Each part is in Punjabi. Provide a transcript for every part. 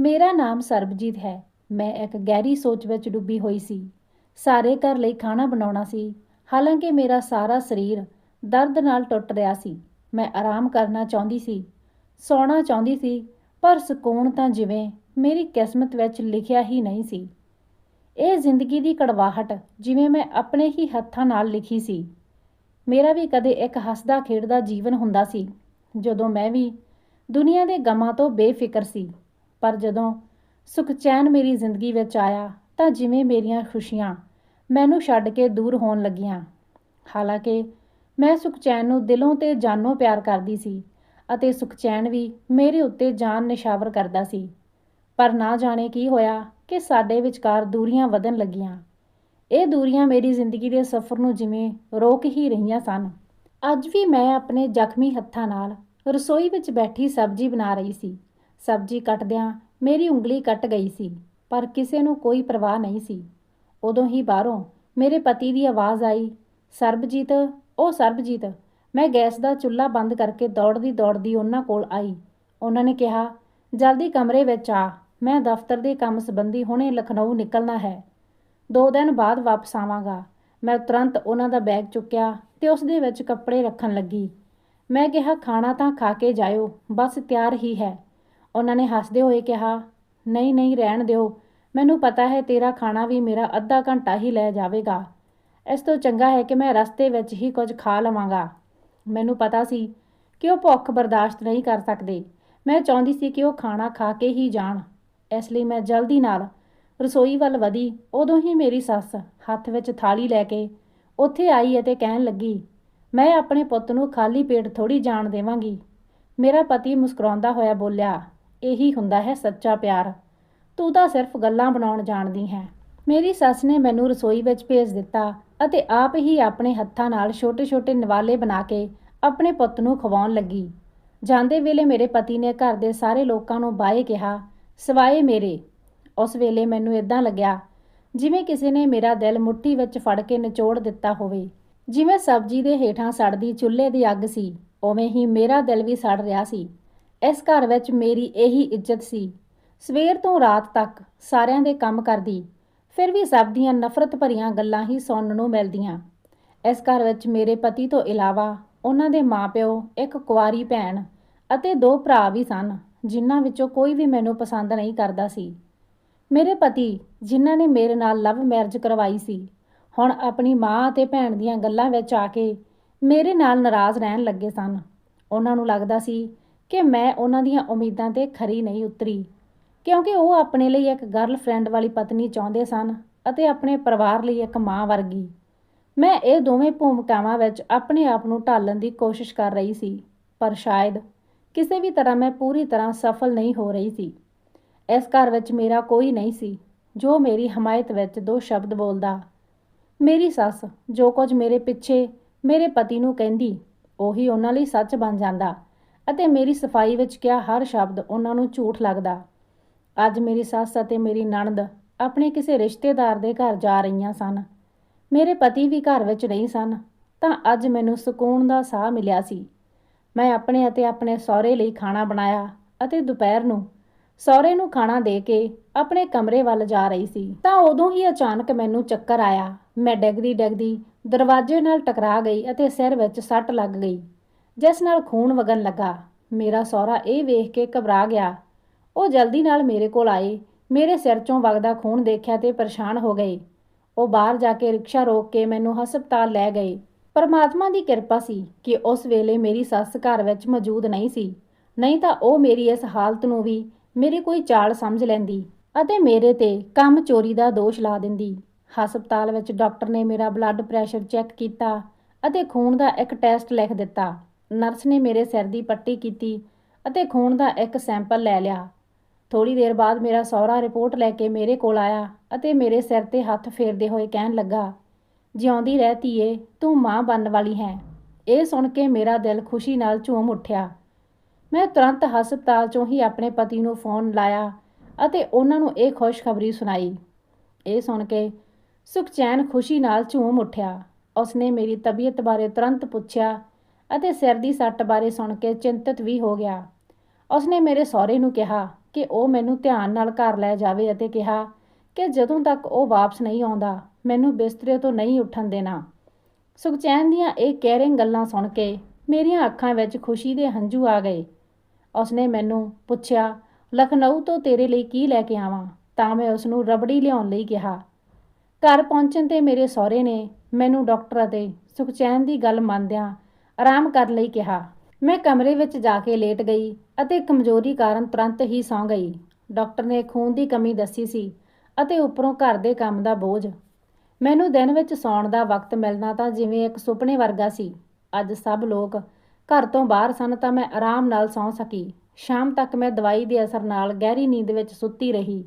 ਮੇਰਾ ਨਾਮ ਸਰਬਜੀਤ ਹੈ। ਮੈਂ ਇੱਕ ਗਹਿਰੀ ਸੋਚ ਵਿੱਚ ਡੁੱਬੀ ਹੋਈ ਸੀ। ਸਾਰੇ ਘਰ ਲਈ ਖਾਣਾ ਬਣਾਉਣਾ ਸੀ। ਹਾਲਾਂਕਿ ਮੇਰਾ ਸਾਰਾ ਸਰੀਰ ਦਰਦ ਨਾਲ ਟੁੱਟ ਰਿਹਾ ਸੀ। ਮੈਂ ਆਰਾਮ ਕਰਨਾ ਚਾਹੁੰਦੀ ਸੀ। ਸੌਣਾ ਚਾਹੁੰਦੀ ਸੀ, ਪਰ ਸਕੂਨ ਤਾਂ ਜਿਵੇਂ ਮੇਰੀ ਕਿਸਮਤ ਵਿੱਚ ਲਿਖਿਆ ਹੀ ਨਹੀਂ ਸੀ। ਇਹ ਜ਼ਿੰਦਗੀ ਦੀ ਕੜਵਾਹਟ, ਜਿਵੇਂ ਮੈਂ ਆਪਣੇ ਹੀ ਹੱਥਾਂ ਨਾਲ ਲਿਖੀ ਸੀ। ਮੇਰਾ ਵੀ ਕਦੇ ਇੱਕ ਹੱਸਦਾ ਖੇਡਦਾ ਜੀਵਨ ਹੁੰਦਾ ਸੀ। ਜਦੋਂ ਮੈਂ ਵੀ ਦੁਨੀਆ ਦੇ ਗਮਾਂ ਤੋਂ ਬੇਫਿਕਰ ਸੀ ਪਰ ਜਦੋਂ ਸੁਖਚੈਨ ਮੇਰੀ ਜ਼ਿੰਦਗੀ ਵਿੱਚ ਆਇਆ ਤਾਂ ਜਿਵੇਂ ਮੇਰੀਆਂ ਖੁਸ਼ੀਆਂ ਮੈਨੂੰ ਛੱਡ ਕੇ ਦੂਰ ਹੋਣ ਲੱਗੀਆਂ। ਹਾਲਾਂਕਿ ਮੈਂ ਸੁਖਚੈਨ ਨੂੰ ਦਿਲੋਂ ਤੇ ਜਾਨੋਂ ਪਿਆਰ ਕਰਦੀ ਸੀ ਅਤੇ ਸੁਖਚੈਨ ਵੀ ਮੇਰੇ ਉੱਤੇ ਜਾਨ ਨਿਸ਼ਾਵਰ ਕਰਦਾ ਸੀ। ਪਰ ਨਾ ਜਾਣੇ ਕੀ ਹੋਇਆ ਕਿ ਸਾਡੇ ਵਿਚਕਾਰ ਦੂਰੀਆਂ ਵਧਣ ਲੱਗੀਆਂ। ਇਹ ਦੂਰੀਆਂ ਮੇਰੀ ਜ਼ਿੰਦਗੀ ਦੇ ਸਫ਼ਰ ਨੂੰ ਜਿਵੇਂ ਰੋਕ ਹੀ ਰਹੀਆਂ ਸਨ। ਅੱਜ ਵੀ ਮੈਂ ਆਪਣੇ ਜ਼ਖਮੀ ਹੱਥਾਂ ਨਾਲ ਰਸੋਈ ਵਿੱਚ ਬੈਠੀ ਸਬਜ਼ੀ ਬਣਾ ਰਹੀ ਸੀ। ਸਬਜ਼ੀ ਕੱਟਦਿਆਂ ਮੇਰੀ ਉਂਗਲੀ ਕੱਟ ਗਈ ਸੀ, ਪਰ ਕਿਸੇ ਨੂੰ ਕੋਈ ਪਰਵਾਹ ਨਹੀਂ ਸੀ। ਉਦੋਂ ਹੀ ਬਾਹਰੋਂ ਮੇਰੇ ਪਤੀ ਦੀ ਆਵਾਜ਼ ਆਈ, ਸਰਬਜੀਤ ਉਹ ਸਰਬਜੀਤ, ਮੈਂ ਗੈਸ ਦਾ ਚੁੱਲ੍ਹਾ ਬੰਦ ਕਰਕੇ ਦੌੜਦੀ ਦੌੜਦੀ ਉਹਨਾਂ ਕੋਲ ਆਈ। ਉਹਨਾਂ ਨੇ ਕਿਹਾ, ਜਲਦੀ ਕਮਰੇ ਵਿੱਚ ਆ, ਮੈਂ ਦਫ਼ਤਰ ਦੇ ਕੰਮ ਸੰਬੰਧੀ ਹੁਣੇ ਲਖਨਊ ਨਿਕਲਣਾ ਹੈ। ਦੋ ਦਿਨ ਬਾਅਦ ਵਾਪਸ ਆਵਾਂਗਾ। ਮੈਂ ਤੁਰੰਤ ਉਹਨਾਂ ਦਾ ਬੈਗ ਚੁੱਕਿਆ ਤੇ ਉਸ ਦੇ ਵਿੱਚ ਕੱਪੜੇ ਰੱਖਣ ਲੱਗੀ। ਮੈਂ ਕਿਹਾ, ਖਾਣਾ ਤਾਂ ਖਾ ਕੇ ਜਾਇਓ, ਬਸ ਤਿਆਰ ਹੀ ਹੈ। ਉਹਨਾਂ ਨੇ ਹੱਸਦੇ ਹੋਏ ਕਿਹਾ, ਨਹੀਂ ਨਹੀਂ, ਰਹਿਣ ਦਿਓ। ਮੈਨੂੰ ਪਤਾ ਹੈ ਤੇਰਾ ਖਾਣਾ ਵੀ ਮੇਰਾ ਅੱਧਾ ਘੰਟਾ ਹੀ ਲੈ ਜਾਵੇਗਾ। ਇਸ ਤੋਂ ਚੰਗਾ ਹੈ ਕਿ ਮੈਂ ਰਸਤੇ ਵਿੱਚ ਹੀ ਕੁਝ ਖਾ ਲਵਾਂਗਾ। ਮੈਨੂੰ ਪਤਾ ਸੀ ਕਿ ਉਹ ਭੁੱਖ ਬਰਦਾਸ਼ਤ ਨਹੀਂ ਕਰ ਸਕਦੇ। ਮੈਂ ਚਾਹੁੰਦੀ ਸੀ ਕਿ ਉਹ ਖਾਣਾ ਖਾ ਕੇ ਹੀ ਜਾਣ। ਇਸ ਲਈ ਮੈਂ ਜਲਦੀ ਨਾਲ ਰਸੋਈ ਵੱਲ ਵਧੀ। ਉਦੋਂ ਹੀ ਮੇਰੀ ਸੱਸ ਹੱਥ ਵਿੱਚ ਥਾਲੀ ਲੈ ਕੇ ਉੱਥੇ ਆਈ ਅਤੇ ਕਹਿਣ ਲੱਗੀ, ਮੈਂ ਆਪਣੇ ਪੁੱਤ ਨੂੰ ਖਾਲੀ ਪੇਟ ਥੋੜੀ ਜਾਣ ਦੇਵਾਂਗੀ। ਮੇਰਾ ਪਤੀ ਮੁਸਕਰਾਉਂਦਾ ਹੋਇਆ ਬੋਲਿਆ ਇਹੀ ਹੁੰਦਾ ਹੈ ਸੱਚਾ ਪਿਆਰ। ਤੂੰ ਤਾਂ ਸਿਰਫ ਗੱਲਾਂ ਬਣਾਉਣ ਜਾਣਦੀ ਹੈ। ਮੇਰੀ ਸੱਸ ਨੇ ਮੈਨੂੰ ਰਸੋਈ ਵਿੱਚ ਭੇਜ ਦਿੱਤਾ ਅਤੇ ਆਪ ਹੀ ਆਪਣੇ ਹੱਥਾਂ ਨਾਲ ਛੋਟੇ-ਛੋਟੇ ਨਿਵਾਲੇ ਬਣਾ ਕੇ ਆਪਣੇ ਪੁੱਤ ਨੂੰ ਖਵਾਉਣ ਲੱਗੀ। ਜਾਂਦੇ ਵੇਲੇ ਮੇਰੇ ਪਤੀ ਨੇ ਘਰ ਦੇ ਸਾਰੇ ਲੋਕਾਂ ਨੂੰ ਬਾਏ ਕਿਹਾ, ਸਵਾਏ ਮੇਰੇ। ਉਸ ਵੇਲੇ ਮੈਨੂੰ ਇਦਾਂ ਲੱਗਿਆ ਜਿਵੇਂ ਕਿਸੇ ਨੇ ਮੇਰਾ ਦਿਲ ਮੁੱਠੀ ਵਿੱਚ ਫੜ ਕੇ ਨਿਚੋੜ ਦਿੱਤਾ ਹੋਵੇ। ਜਿਵੇਂ ਸਬਜ਼ੀ ਦੇ ਹੇਠਾਂ ਸੜਦੀ ਚੁੱਲ੍ਹੇ ਦੀ ਅੱਗ ਸੀ, ਉਵੇਂ ਹੀ ਮੇਰਾ ਦਿਲ ਵੀ ਸੜ ਰਿਹਾ ਸੀ। ਇਸ ਘਰ ਵਿੱਚ ਮੇਰੀ ਇਹੀ ਇੱਜ਼ਤ ਸੀ। ਸਵੇਰ ਤੋਂ ਰਾਤ ਤੱਕ ਸਾਰਿਆਂ ਦੇ ਕੰਮ ਕਰਦੀ, ਫਿਰ ਵੀ ਸਭ ਦੀਆਂ ਨਫ਼ਰਤ ਭਰੀਆਂ ਗੱਲਾਂ ਹੀ ਸੁਣਨ ਨੂੰ ਮਿਲਦੀਆਂ। ਇਸ ਘਰ ਵਿੱਚ ਮੇਰੇ ਪਤੀ ਤੋਂ ਇਲਾਵਾ ਉਹਨਾਂ ਦੇ ਮਾਪਿਓ, ਇੱਕ ਕੁਆਰੀ ਭੈਣ ਅਤੇ ਦੋ ਭਰਾ ਵੀ ਸਨ, ਜਿਨ੍ਹਾਂ ਵਿੱਚੋਂ ਕੋਈ ਵੀ ਮੈਨੂੰ ਪਸੰਦ ਨਹੀਂ ਕਰਦਾ ਸੀ। ਮੇਰੇ ਪਤੀ, ਜਿਨ੍ਹਾਂ ਨੇ ਮੇਰੇ ਨਾਲ ਲਵ ਮੈਰਿਜ ਕਰਵਾਈ ਸੀ, ਹੁਣ ਆਪਣੀ ਮਾਂ ਅਤੇ ਭੈਣ ਦੀਆਂ ਗੱਲਾਂ ਵਿੱਚ ਆ ਕੇ ਮੇਰੇ ਨਾਲ ਨਾਰਾਜ਼ ਰਹਿਣ ਲੱਗੇ ਸਨ। ਉਹਨਾਂ ਨੂੰ ਲੱਗਦਾ ਸੀ ਕਿ ਮੈਂ ਉਹਨਾਂ ਦੀਆਂ ਉਮੀਦਾਂ ਤੇ ਖਰੀ ਨਹੀਂ ਉਤਰੀ, ਕਿਉਂਕਿ ਉਹ ਆਪਣੇ ਲਈ ਇੱਕ ਗਰਲਫ੍ਰੈਂਡ ਵਾਲੀ ਪਤਨੀ ਚਾਹੁੰਦੇ ਸਨ ਅਤੇ ਆਪਣੇ ਪਰਿਵਾਰ ਲਈ ਇੱਕ ਮਾਂ ਵਰਗੀ। ਮੈਂ ਇਹ ਦੋਵੇਂ ਭੂਮਿਕਾਵਾਂ ਵਿੱਚ ਆਪਣੇ ਆਪ ਨੂੰ ਢਾਲਣ ਦੀ ਕੋਸ਼ਿਸ਼ ਕਰ ਰਹੀ ਸੀ, ਪਰ ਸ਼ਾਇਦ ਕਿਸੇ ਵੀ ਤਰ੍ਹਾਂ ਮੈਂ ਪੂਰੀ ਤਰ੍ਹਾਂ ਸਫਲ ਨਹੀਂ ਹੋ ਰਹੀ ਸੀ। ਇਸ ਘਰ ਵਿੱਚ ਮੇਰਾ ਕੋਈ ਨਹੀਂ ਸੀ, ਜੋ ਮੇਰੀ ਹਮਾਇਤ ਵਿੱਚ ਦੋ ਸ਼ਬਦ ਬੋਲਦਾ। ਮੇਰੀ ਸੱਸ ਜੋ ਕੁਝ ਮੇਰੇ ਪਿੱਛੇ ਮੇਰੇ ਪਤੀ ਨੂੰ ਕਹਿੰਦੀ, ਉਹੀ ਉਹਨਾਂ ਲਈ ਸੱਚ ਬਣ ਜਾਂਦਾ। ਅਤੇ ਮੇਰੀ ਸਫ਼ਾਈ ਵਿੱਚ ਕਿਹਾ ਹਰ ਸ਼ਬਦ ਉਹਨਾਂ ਨੂੰ ਝੂਠ ਲੱਗਦਾ। ਅੱਜ ਮੇਰੀ ਸੱਸ ਅਤੇ ਮੇਰੀ ਨਣਦ ਆਪਣੇ ਕਿਸੇ ਰਿਸ਼ਤੇਦਾਰ ਦੇ ਘਰ ਜਾ ਰਹੀਆਂ ਸਨ। ਮੇਰੇ ਪਤੀ ਵੀ ਘਰ ਵਿੱਚ ਨਹੀਂ ਸਨ, ਤਾਂ ਅੱਜ ਮੈਨੂੰ ਸਕੂਨ ਦਾ ਸਾਹ ਮਿਲਿਆ ਸੀ। ਮੈਂ ਆਪਣੇ ਅਤੇ ਆਪਣੇ ਸਹੁਰੇ ਲਈ ਖਾਣਾ ਬਣਾਇਆ ਅਤੇ ਦੁਪਹਿਰ ਨੂੰ ਸਹੁਰੇ ਨੂੰ ਖਾਣਾ ਦੇ ਕੇ ਆਪਣੇ ਕਮਰੇ ਵੱਲ ਜਾ ਰਹੀ ਸੀ। ਤਾਂ ਉਦੋਂ ਹੀ ਅਚਾਨਕ ਮੈਨੂੰ ਚੱਕਰ ਆਇਆ। ਮੈਂ ਡਿੱਗਦੀ ਡੈਗਦੀ ਦਰਵਾਜ਼ੇ ਨਾਲ ਟਕਰਾ ਗਈ ਅਤੇ ਸਿਰ ਵਿੱਚ ਸੱਟ ਲੱਗ ਗਈ। ਜਿਸ ਨਾਲ ਖੂਨ ਵਗਣ ਲੱਗਾ, ਮੇਰਾ ਸਹੁਰਾ ਇਹ ਵੇਖ ਕੇ ਘਬਰਾ ਗਿਆ। ਉਹ ਜਲਦੀ ਨਾਲ ਮੇਰੇ ਕੋਲ ਆਏ ਮੇਰੇ ਸਿਰ ਚੋਂ ਵਗਦਾ ਖੂਨ ਦੇਖਿਆ ਤੇ ਪਰੇਸ਼ਾਨ ਹੋ ਗਏ ਉਹ ਬਾਹਰ ਜਾ ਕੇ ਰਿਕਸ਼ਾ ਰੋਕ ਕੇ ਮੈਨੂੰ ਹਸਪਤਾਲ ਲੈ ਗਏ ਪਰਮਾਤਮਾ ਦੀ ਕਿਰਪਾ ਸੀ ਕਿ ਉਸ ਵੇਲੇ ਮੇਰੀ ਸੱਸ ਘਰ ਵਿੱਚ ਮੌਜੂਦ ਨਹੀਂ ਸੀ। ਨਹੀਂ ਤਾਂ ਉਹ ਮੇਰੀ ਇਸ ਹਾਲਤ ਨੂੰ ਵੀ ਮੇਰੀ ਕੋਈ ਚਾਲ ਸਮਝ ਲੈਂਦੀ ਅਤੇ ਮੇਰੇ ਤੇ ਕੰਮ ਚੋਰੀ ਦਾ ਦੋਸ਼ ਲਾ ਦਿੰਦੀ। ਹਸਪਤਾਲ ਵਿੱਚ ਡਾਕਟਰ ਨੇ ਮੇਰਾ ਬਲੱਡ ਪ੍ਰੈਸ਼ਰ ਚੈੱਕ ਕੀਤਾ ਅਤੇ ਖੂਨ ਦਾ ਇੱਕ ਟੈਸਟ ਲਿਖ ਦਿੱਤਾ। ਨਰਸ ਨੇ ਮੇਰੇ ਸਿਰ ਦੀ ਪੱਟੀ ਕੀਤੀ ਅਤੇ ਖੂਨ ਦਾ ਇੱਕ ਸੈਂਪਲ ਲੈ ਲਿਆ। ਥੋੜੀ ਦੇਰ ਬਾਅਦ ਮੇਰਾ ਸਹੁਰਾ ਰਿਪੋਰਟ ਲੈ ਕੇ ਮੇਰੇ ਕੋਲ ਆਇਆ ਅਤੇ ਮੇਰੇ ਸਿਰ ਤੇ ਹੱਥ ਫੇਰਦੇ ਹੋਏ ਕਹਿਣ ਲੱਗਾ, ਜਿਉਂਦੀ ਰਹਿ ਧੀਏ, ਤੂੰ ਮਾਂ ਬਣਨ ਵਾਲੀ ਹੈ। ਇਹ ਸੁਣ ਕੇ ਮੇਰਾ ਦਿਲ ਖੁਸ਼ੀ ਨਾਲ ਝੂਮ ਉੱਠਿਆ। ਮੈਂ ਤੁਰੰਤ ਹਸਪਤਾਲ ਚੋਂ ਹੀ ਆਪਣੇ ਪਤੀ ਨੂੰ ਫੋਨ ਲਾਇਆ ਅਤੇ ਉਹਨਾਂ ਨੂੰ ਇਹ ਖੁਸ਼ਖਬਰੀ ਸੁਣਾਈ। ਇਹ ਸੁਣ ਕੇ ਸੁਖਚੈਨ ਖੁਸ਼ੀ ਨਾਲ ਝੂਮ ਉੱਠਿਆ। ਉਸਨੇ ਮੇਰੀ ਤਬੀਅਤ ਬਾਰੇ ਤੁਰੰਤ ਪੁੱਛਿਆ ਅਤੇ ਸਿਰ ਦੀ ਸੱਟ ਬਾਰੇ ਸੁਣ ਕੇ ਚਿੰਤਤ ਵੀ ਹੋ ਗਿਆ। ਉਸਨੇ ਮੇਰੇ ਸਹੁਰੇ ਨੂੰ ਕਿਹਾ ਕਿ ਉਹ ਮੈਨੂੰ ਧਿਆਨ ਨਾਲ ਘਰ ਲੈ ਜਾਵੇ ਅਤੇ ਕਿਹਾ ਕਿ ਜਦੋਂ ਤੱਕ ਉਹ ਵਾਪਸ ਨਹੀਂ ਆਉਂਦਾ, ਮੈਨੂੰ ਬਿਸਤਰੇ ਤੋਂ ਨਹੀਂ ਉੱਠਣ ਦੇਣਾ। ਸੁਖਚੈਨ ਦੀਆਂ ਇਹ ਕੇਅਰਿੰਗ ਗੱਲਾਂ ਸੁਣ ਕੇ ਮੇਰੀਆਂ ਅੱਖਾਂ ਵਿੱਚ ਖੁਸ਼ੀ ਦੇ ਹੰਝੂ ਆ ਗਏ। ਉਸਨੇ ਮੈਨੂੰ ਪੁੱਛਿਆ, ਲਖਨਊ ਤੋਂ ਤੇਰੇ ਲਈ ਕੀ ਲੈ ਕੇ ਆਵਾਂ? ਤਾਂ ਮੈਂ ਉਸ ਨੂੰ ਰਬੜੀ ਲਿਆਉਣ ਲਈ ਕਿਹਾ। ਘਰ ਪਹੁੰਚਣ ਤੇ ਮੇਰੇ ਸਹੁਰੇ ਨੇ ਮੈਨੂੰ ਡਾਕਟਰ ਅਤੇ ਸੁਖਚੈਨ ਦੀ ਗੱਲ ਮੰਨਦਿਆਂ ਆਰਾਮ ਕਰਨ ਲਈ ਕਿਹਾ। ਮੈਂ ਕਮਰੇ ਵਿੱਚ ਜਾ ਕੇ ਲੇਟ ਗਈ ਅਤੇ ਕਮਜ਼ੋਰੀ ਕਾਰਨ ਤੁਰੰਤ ਹੀ ਸੌਂ ਗਈ। ਡਾਕਟਰ ਨੇ ਖੂਨ ਦੀ ਕਮੀ ਦੱਸੀ ਸੀ ਅਤੇ ਉੱਪਰੋਂ ਘਰ ਦੇ ਕੰਮ ਦਾ ਬੋਝ। ਮੈਨੂੰ ਦਿਨ ਵਿੱਚ ਸੌਣ ਦਾ ਵਕਤ ਮਿਲਣਾ ਤਾਂ ਜਿਵੇਂ ਇੱਕ ਸੁਪਨੇ ਵਰਗਾ ਸੀ। ਅੱਜ ਸਭ ਲੋਕ ਘਰ ਤੋਂ ਬਾਹਰ ਸਨ ਤਾਂ ਮੈਂ ਆਰਾਮ ਨਾਲ ਸੌਂ ਸਕੀ। ਸ਼ਾਮ ਤੱਕ ਮੈਂ ਦਵਾਈ ਦੇ ਅਸਰ ਨਾਲ ਗਹਿਰੀ ਨੀਂਦ ਵਿੱਚ ਸੁੱਤੀ ਰਹੀ।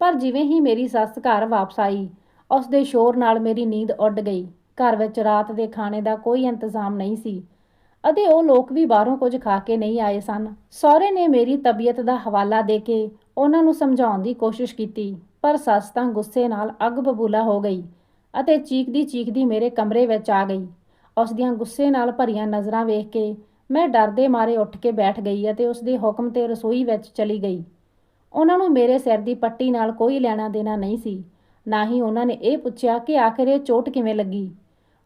ਪਰ ਜਿਵੇਂ ਹੀ ਮੇਰੀ ਸੱਸ ਘਰ ਵਾਪਸ ਆਈ ਉਸ ਦੇ ਸ਼ੋਰ ਨਾਲ ਮੇਰੀ ਨੀਂਦ ਉੱਡ ਗਈ। ਘਰ ਵਿੱਚ ਰਾਤ ਦੇ ਖਾਣੇ ਦਾ ਕੋਈ ਇੰਤਜ਼ਾਮ ਨਹੀਂ ਸੀ। ਅਤੇ ਉਹ ਲੋਕ ਵੀ ਬਾਹਰੋਂ ਕੁਝ ਖਾ ਕੇ ਨਹੀਂ ਆਏ ਸਨ। ਸਹੁਰੇ ਨੇ ਮੇਰੀ ਤਬੀਅਤ ਦਾ ਹਵਾਲਾ ਦੇ ਕੇ ਉਹਨਾਂ ਨੂੰ ਸਮਝਾਉਣ ਦੀ ਕੋਸ਼ਿਸ਼ ਕੀਤੀ, ਪਰ ਸੱਸ ਤਾਂ ਗੁੱਸੇ ਨਾਲ ਅੱਗ ਬਬੂਲਾ ਹੋ ਗਈ ਅਤੇ ਚੀਕਦੀ ਚੀਕਦੀ ਮੇਰੇ ਕਮਰੇ ਵਿੱਚ ਆ ਗਈ। ਉਸ ਦੀਆਂ ਗੁੱਸੇ ਨਾਲ ਭਰੀਆਂ ਨਜ਼ਰਾਂ ਵੇਖ ਕੇ ਮੈਂ ਡਰਦੇ ਮਾਰੇ ਉੱਠ ਕੇ ਬੈਠ ਗਈ ਅਤੇ ਉਸ ਦੇ ਹੁਕਮ ਤੇ ਰਸੋਈ ਵਿੱਚ ਚਲੀ ਗਈ। ਉਹਨਾਂ ਨੂੰ ਮੇਰੇ ਸਿਰ ਦੀ ਪੱਟੀ ਨਾਲ ਕੋਈ ਲੈਣਾ ਦੇਣਾ ਨਹੀਂ ਸੀ। ਨਾ ਹੀ ਉਹਨਾਂ ਨੇ ਇਹ ਪੁੱਛਿਆ ਕਿ ਆਖਿਰ ਇਹ ਚੋਟ ਕਿਵੇਂ ਲੱਗੀ।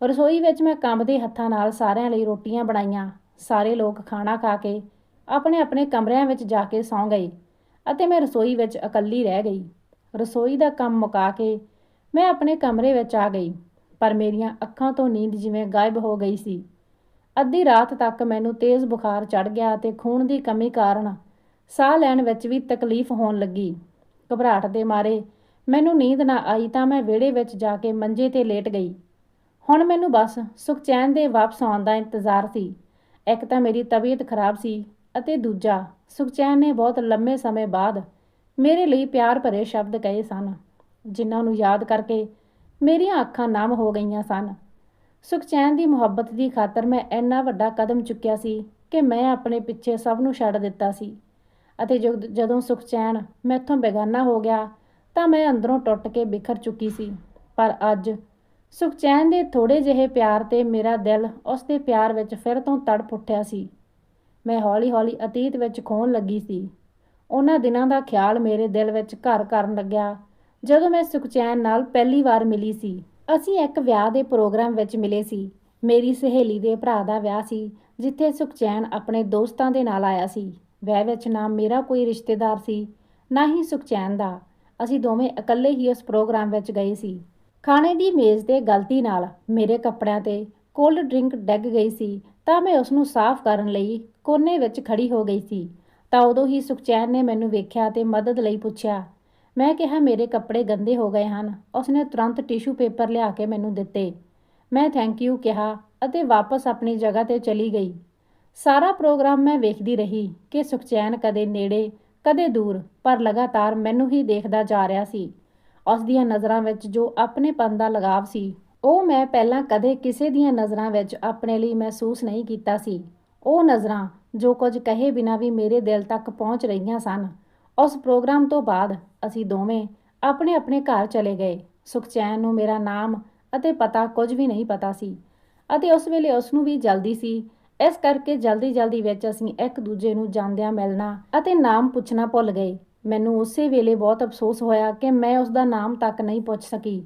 ਰਸੋਈ ਵਿੱਚ ਮੈਂ ਕੰਬਦੇ ਹੱਥਾਂ ਨਾਲ ਸਾਰਿਆਂ ਲਈ ਰੋਟੀਆਂ ਬਣਾਈਆਂ। ਸਾਰੇ ਲੋਕ ਖਾਣਾ ਖਾ ਕੇ ਆਪਣੇ ਆਪਣੇ ਕਮਰਿਆਂ ਵਿੱਚ ਜਾ ਕੇ ਸੌਂ ਗਏ ਅਤੇ ਮੈਂ ਰਸੋਈ ਵਿੱਚ ਇਕੱਲੀ ਰਹਿ ਗਈ। ਰਸੋਈ ਦਾ ਕੰਮ ਮੁਕਾ ਕੇ ਮੈਂ ਆਪਣੇ ਕਮਰੇ ਵਿੱਚ ਆ ਗਈ, ਪਰ ਮੇਰੀਆਂ ਅੱਖਾਂ ਤੋਂ ਨੀਂਦ ਜਿਵੇਂ ਗਾਇਬ ਹੋ ਗਈ ਸੀ। ਅੱਧੀ ਰਾਤ ਤੱਕ ਮੈਨੂੰ ਤੇਜ਼ ਬੁਖਾਰ ਚੜ ਗਿਆ ਅਤੇ ਖੂਨ ਦੀ ਕਮੀ ਕਾਰਨ ਸਾਹ ਲੈਣ ਵਿੱਚ ਵੀ ਤਕਲੀਫ ਹੋਣ ਲੱਗੀ। ਘਬਰਾਹਟ ਦੇ ਮਾਰੇ ਮੈਨੂੰ ਨੀਂਦ ਨਾ ਆਈ ਤਾਂ ਮੈਂ ਵਿਹੜੇ ਵਿੱਚ ਜਾ ਕੇ ਮੰਜੇ ਤੇ ਲੇਟ ਗਈ। ਹੁਣ ਮੈਨੂੰ ਬਸ ਸੁਖਚੈਨ ਦੇ ਵਾਪਸ ਆਉਣ ਦਾ ਇੰਤਜ਼ਾਰ ਸੀ। ਇੱਕ ਤਾਂ ਮੇਰੀ ਤਬੀਅਤ ਖਰਾਬ ਸੀ ਅਤੇ ਦੂਜਾ ਸੁਖਚੈਨ ਨੇ ਬਹੁਤ ਲੰਮੇ ਸਮੇਂ ਬਾਅਦ ਮੇਰੇ ਲਈ ਪਿਆਰ ਭਰੇ ਸ਼ਬਦ ਕਹੇ ਸਨ, ਜਿਨ੍ਹਾਂ ਨੂੰ ਯਾਦ ਕਰਕੇ ਮੇਰੀਆਂ ਅੱਖਾਂ ਨਮ ਹੋ ਗਈਆਂ ਸਨ। ਸੁਖਚੈਨ ਦੀ ਮੁਹੱਬਤ ਦੀ ਖਾਤਰ ਮੈਂ ਇੰਨਾ ਵੱਡਾ ਕਦਮ ਚੁੱਕਿਆ ਸੀ ਕਿ ਮੈਂ ਆਪਣੇ ਪਿੱਛੇ ਸਭ ਨੂੰ ਛੱਡ ਦਿੱਤਾ ਸੀ ਅਤੇ ਜਦੋਂ ਸੁਖਚੈਨ ਮੈਥੋਂ ਬੇਗਾਨਾ ਹੋ ਗਿਆ ਤਾਂ ਮੈਂ ਅੰਦਰੋਂ ਟੁੱਟ ਕੇ ਬਿਖਰ ਚੁੱਕੀ ਸੀ। ਪਰ ਅੱਜ ਸੁਖਚੈਨ ਦੇ ਥੋੜੇ ਜਿਹੇ ਪਿਆਰ ਤੇ ਮੇਰਾ ਦਿਲ ਉਸ ਦੇ ਪਿਆਰ ਵਿੱਚ ਫਿਰ ਤੋਂ ਤੜਪ ਉੱਠਿਆ ਸੀ। ਮੈਂ ਹੌਲੀ-ਹੌਲੀ ਅਤੀਤ ਵਿੱਚ ਖੋਣ ਲੱਗੀ ਸੀ। ਉਹਨਾਂ ਦਿਨਾਂ ਦਾ ਖਿਆਲ ਮੇਰੇ ਦਿਲ ਵਿੱਚ ਘਰ ਕਰਨ ਲੱਗਿਆ। ਜਦੋਂ ਮੈਂ ਸੁਖਚੈਨ ਨਾਲ ਪਹਿਲੀ ਵਾਰ ਮਿਲੀ ਸੀ, ਅਸੀਂ ਇੱਕ ਵਿਆਹ ਦੇ ਪ੍ਰੋਗਰਾਮ ਵਿੱਚ ਮਿਲੇ ਸੀ। ਮੇਰੀ ਸਹੇਲੀ ਦੇ ਭਰਾ ਦਾ ਵਿਆਹ ਸੀ, ਜਿੱਥੇ ਸੁਖਚੈਨ ਆਪਣੇ ਦੋਸਤਾਂ ਦੇ ਨਾਲ ਆਇਆ ਸੀ। ਵਿਆਹ ਵਿੱਚ ਨਾ ਮੇਰਾ ਕੋਈ ਰਿਸ਼ਤੇਦਾਰ ਸੀ, ਨਾ ਹੀ ਸੁਖਚੈਨ ਦਾ। ਅਸੀਂ ਦੋਵੇਂ ਇਕੱਲੇ ਹੀ ਉਸ ਪ੍ਰੋਗਰਾਮ ਵਿੱਚ ਗਏ ਸੀ। ਖਾਣੇ ਦੀ ਮੇਜ਼ ਤੇ ਗਲਤੀ ਨਾਲ ਮੇਰੇ ਕੱਪੜਿਆਂ ਤੇ ਕੋਲਡ ਡਰਿੰਕ ਡਿੱਗ ਗਈ ਸੀ, ਤਾਂ ਮੈਂ ਉਸ ਨੂੰ ਸਾਫ਼ ਕਰਨ ਲਈ ਕੋਨੇ ਵਿੱਚ ਖੜੀ ਹੋ ਗਈ ਸੀ। ਤਾਂ ਉਦੋਂ ਹੀ ਸੁਖਚੈਨ ਨੇ ਮੈਨੂੰ ਵੇਖਿਆ ਤੇ ਮਦਦ ਲਈ ਪੁੱਛਿਆ, ਮੈਂ ਕਿਹਾ ਮੇਰੇ ਕੱਪੜੇ ਗੰਦੇ ਹੋ ਗਏ ਹਨ, ਉਸਨੇ ਤੁਰੰਤ ਟਿਸ਼ੂ ਪੇਪਰ ਲਿਆ ਕੇ ਮੈਨੂੰ ਦਿੱਤੇ। ਮੈਂ ਥੈਂਕ ਯੂ ਕਿਹਾ ਅਤੇ ਵਾਪਸ ਆਪਣੀ ਜਗ੍ਹਾ ਤੇ ਚਲੀ ਗਈ। ਸਾਰਾ ਪ੍ਰੋਗਰਾਮ ਮੈਂ ਵੇਖਦੀ ਰਹੀ ਕਿ ਸੁਖਚੈਨ ਕਦੇ ਨੇੜੇ, ਕਦੇ ਦੂਰ, ਪਰ ਲਗਾਤਾਰ ਮੈਨੂੰ ਹੀ ਦੇਖਦਾ ਜਾ ਰਿਹਾ ਸੀ। ਉਸ ਦੀਆਂ ਨਜ਼ਰਾਂ ਵਿੱਚ ਜੋ ਆਪਣੇਪਨ ਦਾ ਲਗਾਵ ਸੀ, ਉਹ ਮੈਂ ਪਹਿਲਾਂ ਕਦੇ ਕਿਸੇ ਦੀਆਂ ਨਜ਼ਰਾਂ ਵਿੱਚ ਆਪਣੇ ਲਈ ਮਹਿਸੂਸ ਨਹੀਂ ਕੀਤਾ ਸੀ। ਉਹ ਨਜ਼ਰਾਂ ਜੋ ਕੁਝ ਕਹੇ ਬਿਨਾਂ ਵੀ ਮੇਰੇ ਦਿਲ ਤੱਕ ਪਹੁੰਚ ਰਹੀਆਂ ਸਨ। ਉਸ ਪ੍ਰੋਗਰਾਮ ਤੋਂ ਬਾਅਦ ਅਸੀਂ ਦੋਵੇਂ ਆਪਣੇ ਆਪਣੇ ਘਰ ਚਲੇ ਗਏ। ਸੁਖਚੈਨ ਨੂੰ ਮੇਰਾ ਨਾਮ ਅਤੇ ਪਤਾ ਕੁਝ ਵੀ ਨਹੀਂ ਪਤਾ ਸੀ ਅਤੇ ਉਸ ਵੇਲੇ ਉਸ ਨੂੰ ਵੀ ਜਲਦੀ ਸੀ। ਇਸ ਕਰਕੇ ਜਲਦੀ-ਜਲਦੀ ਵਿੱਚ ਅਸੀਂ ਇੱਕ ਦੂਜੇ ਨੂੰ ਜਾਂਦਿਆਂ ਮਿਲਣਾ ਅਤੇ ਨਾਮ ਪੁੱਛਣਾ ਭੁੱਲ ਗਏ। ਮੈਨੂੰ ਉਸੇ ਵੇਲੇ ਬਹੁਤ ਅਫਸੋਸ ਹੋਇਆ ਕਿ ਮੈਂ ਉਸ ਦਾ ਨਾਮ ਤੱਕ ਨਹੀਂ ਪੁੱਛ ਸਕੀ।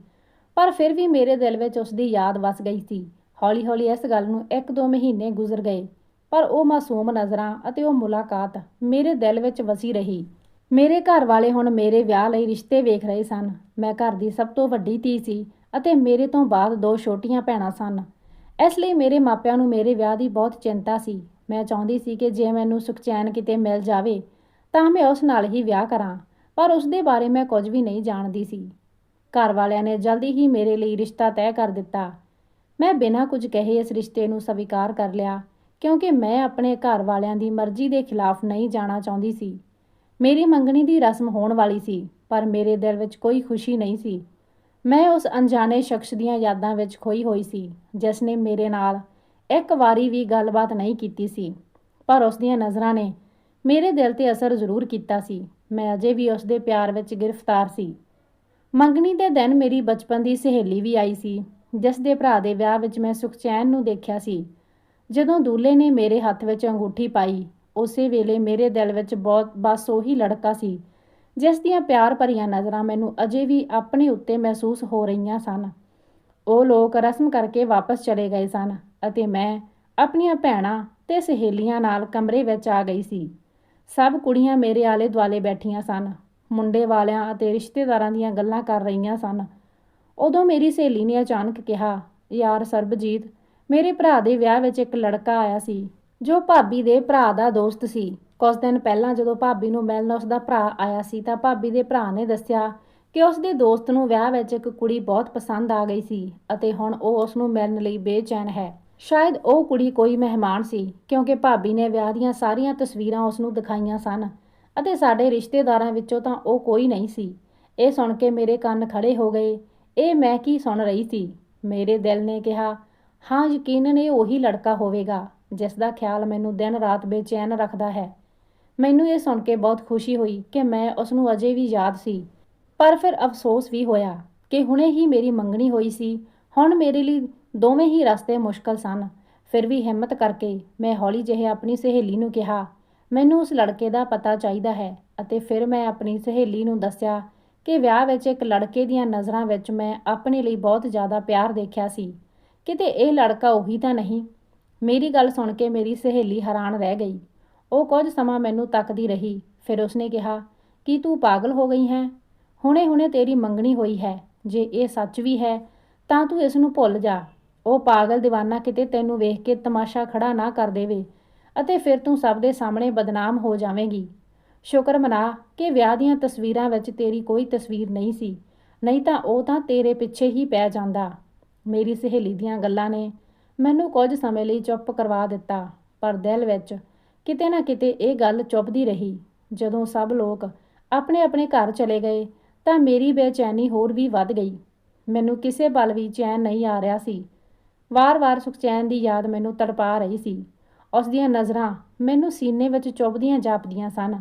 ਪਰ ਫਿਰ ਵੀ ਮੇਰੇ ਦਿਲ ਵਿੱਚ ਉਸ ਦੀ ਯਾਦ ਵਸ ਗਈ ਸੀ। ਹੌਲੀ-ਹੌਲੀ ਇਸ ਗੱਲ ਨੂੰ ਇੱਕ ਦੋ ਮਹੀਨੇ ਗੁਜ਼ਰ ਗਏ, ਪਰ ਉਹ ਮਾਸੂਮ ਨਜ਼ਰਾਂ ਅਤੇ ਉਹ ਮੁਲਾਕਾਤ ਮੇਰੇ ਦਿਲ ਵਿੱਚ ਵਸੀ ਰਹੀ। ਮੇਰੇ ਘਰ ਵਾਲੇ ਹੁਣ ਮੇਰੇ ਵਿਆਹ ਲਈ ਰਿਸ਼ਤੇ ਵੇਖ ਰਹੇ ਸਨ। ਮੈਂ ਘਰ ਦੀ ਸਭ ਤੋਂ ਵੱਡੀ ਧੀ ਸੀ ਅਤੇ ਮੇਰੇ ਤੋਂ ਬਾਅਦ ਦੋ ਛੋਟੀਆਂ ਭੈਣਾਂ ਸਨ। ਇਸ ਲਈ ਮੇਰੇ ਮਾਪਿਆਂ ਨੂੰ ਮੇਰੇ ਵਿਆਹ ਦੀ ਬਹੁਤ ਚਿੰਤਾ ਸੀ। ਮੈਂ ਚਾਹੁੰਦੀ ਸੀ ਕਿ ਜੇ ਮੈਨੂੰ ਸੁਖਚੈਨ ਕਿਤੇ ਮਿਲ ਜਾਵੇ ਤਾਂ ਮੈਂ ਉਸ ਨਾਲ ਹੀ ਵਿਆਹ ਕਰਾਂ, ਪਰ ਉਸ ਦੇ ਬਾਰੇ ਮੈਂ ਕੁਝ ਵੀ ਨਹੀਂ ਜਾਣਦੀ ਸੀ। ਘਰ ਵਾਲਿਆਂ ਨੇ ਜਲਦੀ ਹੀ ਮੇਰੇ ਲਈ ਰਿਸ਼ਤਾ ਤੈਅ ਕਰ ਦਿੱਤਾ। ਮੈਂ ਬਿਨਾਂ ਕੁਝ ਕਹੇ ਇਸ ਰਿਸ਼ਤੇ ਨੂੰ ਸਵੀਕਾਰ ਕਰ ਲਿਆ, ਕਿਉਂਕਿ ਮੈਂ ਆਪਣੇ ਘਰ ਵਾਲਿਆਂ ਦੀ ਮਰਜ਼ੀ ਦੇ ਖਿਲਾਫ ਨਹੀਂ ਜਾਣਾ ਚਾਹੁੰਦੀ ਸੀ। ਮੇਰੀ ਮੰਗਣੀ ਦੀ ਰਸਮ ਹੋਣ ਵਾਲੀ ਸੀ, ਪਰ ਮੇਰੇ ਦਿਲ ਵਿੱਚ ਕੋਈ ਖੁਸ਼ੀ ਨਹੀਂ ਸੀ। ਮੈਂ ਉਸ ਅਣਜਾਣੇ ਸ਼ਖਸ ਦੀਆਂ ਯਾਦਾਂ ਵਿੱਚ ਖੋਈ ਹੋਈ ਸੀ, ਜਿਸ ਨੇ ਮੇਰੇ ਨਾਲ ਇੱਕ ਵਾਰੀ ਵੀ ਗੱਲਬਾਤ ਨਹੀਂ ਕੀਤੀ ਸੀ, ਪਰ ਉਸ ਦੀਆਂ ਨਜ਼ਰਾਂ ਨੇ ਮੇਰੇ ਦਿਲ ਤੇ ਅਸਰ ਜ਼ਰੂਰ ਕੀਤਾ ਸੀ। ਮੈਂ ਅਜੇ ਵੀ ਉਸ ਦੇ ਪਿਆਰ ਵਿੱਚ ਗ੍ਰਿਫਤਾਰ ਸੀ। ਮੰਗਣੀ ਦੇ ਦਿਨ ਮੇਰੀ ਬਚਪਨ ਦੀ ਸਹੇਲੀ ਵੀ ਆਈ ਸੀ, ਜਿਸ ਦੇ ਭਰਾ ਦੇ ਵਿਆਹ ਵਿੱਚ ਮੈਂ ਸੁਖਚੈਨ ਨੂੰ ਦੇਖਿਆ ਸੀ। ਜਦੋਂ ਦੂਲੇ ਨੇ ਮੇਰੇ ਹੱਥ ਵਿੱਚ ਅੰਗੂਠੀ ਪਾਈ, ਉਸੇ ਵੇਲੇ ਮੇਰੇ ਦਿਲ ਵਿੱਚ ਬਹੁਤ, ਬਸ ਉਹੀ ਲੜਕਾ ਸੀ, ਜਿਸ ਦੀਆਂ ਪਿਆਰ ਭਰੀਆਂ ਨਜ਼ਰਾਂ ਮੈਨੂੰ ਅਜੇ ਵੀ ਆਪਣੇ ਉੱਤੇ ਮਹਿਸੂਸ ਹੋ ਰਹੀਆਂ ਸਨ। ਉਹ ਲੋਕ ਰਸਮ ਕਰਕੇ ਵਾਪਸ ਚਲੇ ਗਏ ਸਨ ਅਤੇ ਮੈਂ ਆਪਣੀਆਂ ਭੈਣਾਂ ਤੇ ਸਹੇਲੀਆਂ ਨਾਲ ਕਮਰੇ ਵਿੱਚ ਆ ਗਈ ਸੀ। ਸਭ ਕੁੜੀਆਂ ਮੇਰੇ ਆਲੇ ਦੁਆਲੇ ਬੈਠੀਆਂ ਸਨ। ਮੁੰਡੇ ਵਾਲਿਆਂ ਅਤੇ ਰਿਸ਼ਤੇਦਾਰਾਂ ਦੀਆਂ ਗੱਲਾਂ ਕਰ ਰਹੀਆਂ ਸਨ। ਉਦੋਂ ਮੇਰੀ ਸਹੇਲੀ ਨੇ ਅਚਾਨਕ ਕਿਹਾ, ਯਾਰ ਸਰਬਜੀਤ, ਮੇਰੇ ਭਰਾ ਦੇ ਵਿਆਹ ਵਿੱਚ ਇੱਕ ਲੜਕਾ ਆਇਆ ਸੀ, ਜੋ ਭਾਬੀ ਦੇ ਭਰਾ ਦਾ ਦੋਸਤ ਸੀ। ਕੁਝ ਦਿਨ ਪਹਿਲਾਂ ਜਦੋਂ ਭਾਬੀ ਨੂੰ ਮਿਲਣ ਉਸ ਦਾ ਭਰਾ ਆਇਆ ਸੀ ਤਾਂ ਭਾਬੀ ਦੇ ਭਰਾ ਨੇ ਦੱਸਿਆ ਕਿ ਉਸ ਦੇ ਦੋਸਤ ਨੂੰ ਵਿਆਹ ਵਿੱਚ ਇੱਕ ਕੁੜੀ ਬਹੁਤ ਪਸੰਦ ਆ ਗਈ ਸੀ ਅਤੇ ਹੁਣ ਉਹ ਉਸ ਨੂੰ ਮਿਲਣ ਲਈ ਬੇਚੈਨ ਹੈ। ਸ਼ਾਇਦ ਉਹ ਕੁੜੀ ਕੋਈ ਮਹਿਮਾਨ ਸੀ, ਕਿਉਂਕਿ ਭਾਬੀ ਨੇ ਵਿਆਹ ਦੀਆਂ ਸਾਰੀਆਂ ਤਸਵੀਰਾਂ ਉਸ ਨੂੰ ਦਿਖਾਈਆਂ ਸਨ ਅਤੇ ਸਾਡੇ ਰਿਸ਼ਤੇਦਾਰਾਂ ਵਿੱਚੋਂ ਤਾਂ ਉਹ ਕੋਈ ਨਹੀਂ ਸੀ। ਇਹ ਸੁਣ ਕੇ ਮੇਰੇ ਕੰਨ ਖੜੇ ਹੋ ਗਏ। ਇਹ ਮੈਂ ਕੀ ਸੁਣ ਰਹੀ ਸੀ? ਮੇਰੇ ਦਿਲ ਨੇ ਕਿਹਾ, ਹਾਂ ਯਕੀਨਨ ਇਹ ਉਹੀ ਲੜਕਾ ਹੋਵੇਗਾ, ਜਿਸ ਦਾ ਖਿਆਲ ਮੈਨੂੰ ਦਿਨ ਰਾਤ ਬੇਚੈਨ ਰੱਖਦਾ ਹੈ। ਮੈਨੂੰ ਇਹ ਸੁਣ ਕੇ ਬਹੁਤ ਖੁਸ਼ੀ ਹੋਈ ਕਿ ਮੈਂ ਉਸ ਨੂੰ ਅਜੇ ਵੀ ਯਾਦ ਸੀ। ਪਰ ਫਿਰ ਅਫਸੋਸ ਵੀ ਹੋਇਆ ਕਿ ਹੁਣੇ ਹੀ ਮੇਰੀ ਮੰਗਣੀ ਹੋਈ ਸੀ। ਹੁਣ ਮੇਰੇ ਲਈ ਦੋਵੇਂ ਹੀ ਰਸਤੇ ਮੁਸ਼ਕਲ ਸਨ। ਫਿਰ ਵੀ ਹਿੰਮਤ ਕਰਕੇ ਮੈਂ ਹੌਲੀ ਜਿਹੇ ਆਪਣੀ ਸਹੇਲੀ ਨੂੰ ਕਿਹਾ, ਮੈਨੂੰ ਉਸ ਲੜਕੇ ਦਾ ਪਤਾ ਚਾਹੀਦਾ ਹੈ ਅਤੇ ਫਿਰ ਮੈਂ ਆਪਣੀ ਸਹੇਲੀ ਨੂੰ ਦੱਸਿਆ ਕਿ ਵਿਆਹ ਵਿੱਚ ਇੱਕ ਲੜਕੇ ਦੀਆਂ ਨਜ਼ਰਾਂ ਵਿੱਚ ਮੈਂ ਆਪਣੇ ਲਈ ਬਹੁਤ ਜ਼ਿਆਦਾ ਪਿਆਰ ਦੇਖਿਆ ਸੀ। ਕਿਤੇ ਇਹ ਲੜਕਾ ਉਹੀ ਤਾਂ ਨਹੀਂ। ਮੇਰੀ ਗੱਲ ਸੁਣ ਕੇ ਮੇਰੀ ਸਹੇਲੀ ਹੈਰਾਨ ਰਹਿ ਗਈ। ਉਹ ਕੁਝ ਸਮਾਂ ਮੈਨੂੰ ਤੱਕਦੀ ਰਹੀ। ਫਿਰ ਉਸਨੇ ਕਿਹਾ, ਕਿ ਤੂੰ ਪਾਗਲ ਹੋ ਗਈ ਹੈ? ਹੁਣੇ-ਹੁਣੇ ਤੇਰੀ ਮੰਗਣੀ ਹੋਈ ਹੈ। ਜੇ ਇਹ ਸੱਚ ਵੀ ਹੈ, ਤਾਂ ਤੂੰ ਇਸ ਨੂੰ ਭੁੱਲ ਜਾ। ਉਹ ਪਾਗਲ دیਵਾਨਾ ਕਿਤੇ ਤੈਨੂੰ ਵੇਖ ਕੇ ਤਮਾਸ਼ਾ ਖੜਾ ਨਾ ਕਰ ਦੇਵੇ ਅਤੇ ਫਿਰ ਤੂੰ ਸਭ ਦੇ ਸਾਹਮਣੇ ਬਦਨਾਮ ਹੋ ਜਾਵੇਂਗੀ। ਸ਼ੁਕਰ ਮਨਾ ਕਿ ਵਿਆਹ ਦੀਆਂ ਤਸਵੀਰਾਂ ਵਿੱਚ ਤੇਰੀ ਕੋਈ ਤਸਵੀਰ ਨਹੀਂ ਸੀ, ਨਹੀਂ ਤਾਂ ਉਹ ਤਾਂ ਤੇਰੇ ਪਿੱਛੇ ਹੀ ਪੈ ਜਾਂਦਾ। ਮੇਰੀ ਸਹੇਲੀ ਦੀਆਂ ਗੱਲਾਂ ਨੇ ਮੈਨੂੰ ਕੁਝ ਸਮੇਂ ਲਈ ਚੁੱਪ ਕਰਵਾ ਦਿੱਤਾ, ਪਰ ਦਿਲ ਵਿੱਚ ਕਿਤੇ ਨਾ ਕਿਤੇ ਇਹ ਗੱਲ ਚੁੱਭਦੀ ਰਹੀ। ਜਦੋਂ ਸਭ ਲੋਕ ਆਪਣੇ ਆਪਣੇ ਘਰ ਚਲੇ ਗਏ ਤਾਂ ਮੇਰੀ ਬੇਚੈਨੀ ਹੋਰ ਵੀ ਵੱਧ ਗਈ। ਮੈਨੂੰ ਕਿਸੇ ਪਲ ਵੀ ਚੈਨ ਨਹੀਂ ਆ ਰਿਹਾ ਸੀ। ਵਾਰ-ਵਾਰ ਸੁਖਚੈਨ ਦੀ ਯਾਦ ਮੈਨੂੰ ਤੜਪਾ ਰਹੀ ਸੀ। ਉਸ ਦੀਆਂ ਨਜ਼ਰਾਂ ਮੈਨੂੰ ਸੀਨੇ ਵਿੱਚ ਚੁੱਭਦੀਆਂ ਜਾਪਦੀਆਂ ਸਨ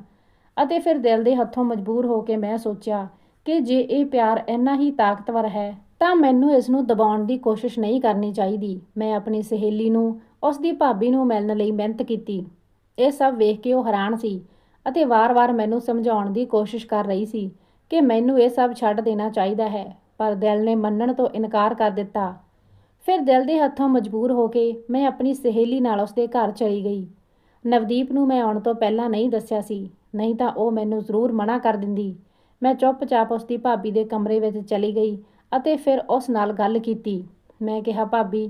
ਅਤੇ ਫਿਰ ਦਿਲ ਦੇ ਹੱਥੋਂ ਮਜਬੂਰ ਹੋ ਕੇ ਮੈਂ ਸੋਚਿਆ ਕਿ ਜੇ ਇਹ ਪਿਆਰ ਇੰਨਾ ਹੀ ਤਾਕਤਵਰ ਹੈ, ਤਾਂ ਮੈਨੂੰ ਇਸ ਨੂੰ ਦਬਾਉਣ ਦੀ ਕੋਸ਼ਿਸ਼ ਨਹੀਂ ਕਰਨੀ ਚਾਹੀਦੀ। ਮੈਂ ਆਪਣੀ ਸਹੇਲੀ ਨੂੰ, ਉਸ ਦੀ ਭਾਬੀ ਨੂੰ ਮਿਲਣ ਲਈ ਮਿਹਨਤ ਕੀਤੀ। ਇਹ ਸਭ ਵੇਖ ਕੇ ਉਹ ਹੈਰਾਨ ਸੀ ਅਤੇ ਵਾਰ-ਵਾਰ ਮੈਨੂੰ ਸਮਝਾਉਣ ਦੀ ਕੋਸ਼ਿਸ਼ ਕਰ ਰਹੀ ਸੀ ਕਿ ਮੈਨੂੰ ਇਹ ਸਭ ਛੱਡ ਦੇਣਾ ਚਾਹੀਦਾ ਹੈ, ਪਰ ਦਿਲ ਨੇ ਮੰਨਣ ਤੋਂ ਇਨਕਾਰ ਕਰ ਦਿੱਤਾ। ਫਿਰ ਦਿਲ ਦੇ ਹੱਥੋਂ ਮਜਬੂਰ ਹੋ ਕੇ ਮੈਂ ਆਪਣੀ ਸਹੇਲੀ ਨਾਲ ਉਸਦੇ ਘਰ ਚਲੀ ਗਈ। ਨਵਦੀਪ ਨੂੰ ਮੈਂ ਆਉਣ ਤੋਂ ਪਹਿਲਾਂ ਨਹੀਂ ਦੱਸਿਆ ਸੀ, ਨਹੀਂ ਤਾਂ ਉਹ ਮੈਨੂੰ ਜ਼ਰੂਰ ਮਨਾ ਕਰ ਦਿੰਦੀ। ਮੈਂ ਚੁੱਪਚਾਪ ਉਸਦੀ ਭਾਬੀ ਦੇ ਕਮਰੇ ਵਿੱਚ ਚਲੀ ਗਈ ਅਤੇ ਫਿਰ ਉਸ ਨਾਲ ਗੱਲ ਕੀਤੀ। ਮੈਂ ਕਿਹਾ, ਭਾਬੀ,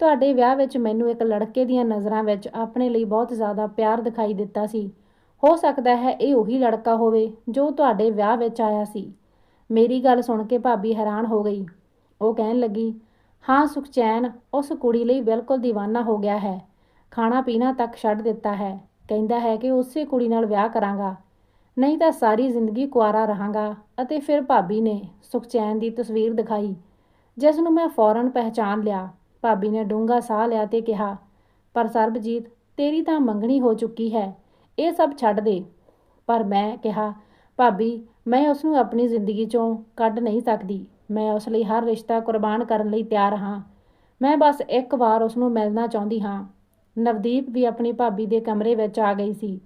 ਤੁਹਾਡੇ ਵਿਆਹ ਵਿੱਚ ਮੈਨੂੰ ਇੱਕ ਲੜਕੇ ਦੀਆਂ ਨਜ਼ਰਾਂ ਵਿੱਚ ਆਪਣੇ ਲਈ ਬਹੁਤ ਜ਼ਿਆਦਾ ਪਿਆਰ ਦਿਖਾਈ ਦਿੱਤਾ ਸੀ। ਹੋ ਸਕਦਾ ਹੈ ਇਹ ਉਹੀ ਲੜਕਾ ਹੋਵੇ ਜੋ ਤੁਹਾਡੇ ਵਿਆਹ ਵਿੱਚ ਆਇਆ ਸੀ। ਮੇਰੀ ਗੱਲ ਸੁਣ ਕੇ ਭਾਬੀ ਹੈਰਾਨ ਹੋ ਗਈ। ਉਹ ਕਹਿਣ ਲੱਗੀ ਹਾਂ ਸੁਖਚੈਨ ਉਸ ਕੁੜੀ ਲਈ ਬਿਲਕੁਲ دیਵਾਨਾ ਹੋ ਗਿਆ ਹੈ। ਖਾਣਾ ਪੀਣਾ ਤੱਕ ਛੱਡ ਦਿੱਤਾ ਹੈ। ਕਹਿੰਦਾ ਹੈ ਕਿ ਉਸੇ ਕੁੜੀ ਨਾਲ ਵਿਆਹ ਕਰਾਂਗਾ। ਨਹੀਂ ਤਾਂ ਸਾਰੀ ਜ਼ਿੰਦਗੀ ਕੁਆਰਾ ਰਹਾਂਗਾ ਅਤੇ ਫਿਰ ਭਾਬੀ ਨੇ ਸੁਖਚੈਨ ਦੀ ਤਸਵੀਰ ਦਿਖਾਈ, ਜਿਸ ਨੂੰ ਮੈਂ ਫੌਰਨ ਪਹਿਚਾਨ ਲਿਆ। ਭਾਬੀ ਨੇ ਡੂੰਘਾ ਸਾਹ ਲਿਆ ਤੇ ਕਿਹਾ, ਪਰ ਸਰਬਜੀਤ, ਤੇਰੀ ਤਾਂ ਮੰਗਣੀ ਹੋ ਚੁੱਕੀ ਹੈ। ਇਹ ਸਭ ਛੱਡ ਦੇ। ਪਰ ਮੈਂ ਕਿਹਾ, ਭਾਬੀ, ਮੈਂ ਉਸ ਨੂੰ ਆਪਣੀ ਜ਼ਿੰਦਗੀ ਚੋਂ ਕੱਢ ਨਹੀਂ ਸਕਦੀ। ਮੈਂ ਉਸ ਲਈ ਹਰ ਰਿਸ਼ਤਾ ਕੁਰਬਾਨ ਕਰਨ ਲਈ ਤਿਆਰ ਹਾਂ। ਮੈਂ ਬਸ ਇੱਕ ਵਾਰ ਉਸ ਨੂੰ ਮਿਲਣਾ ਚਾਹੁੰਦੀ ਹਾਂ। ਨਵਦੀਪ ਵੀ ਆਪਣੀ ਭਾਬੀ ਦੇ ਕਮਰੇ ਵਿੱਚ ਆ ਗਈ ਸੀ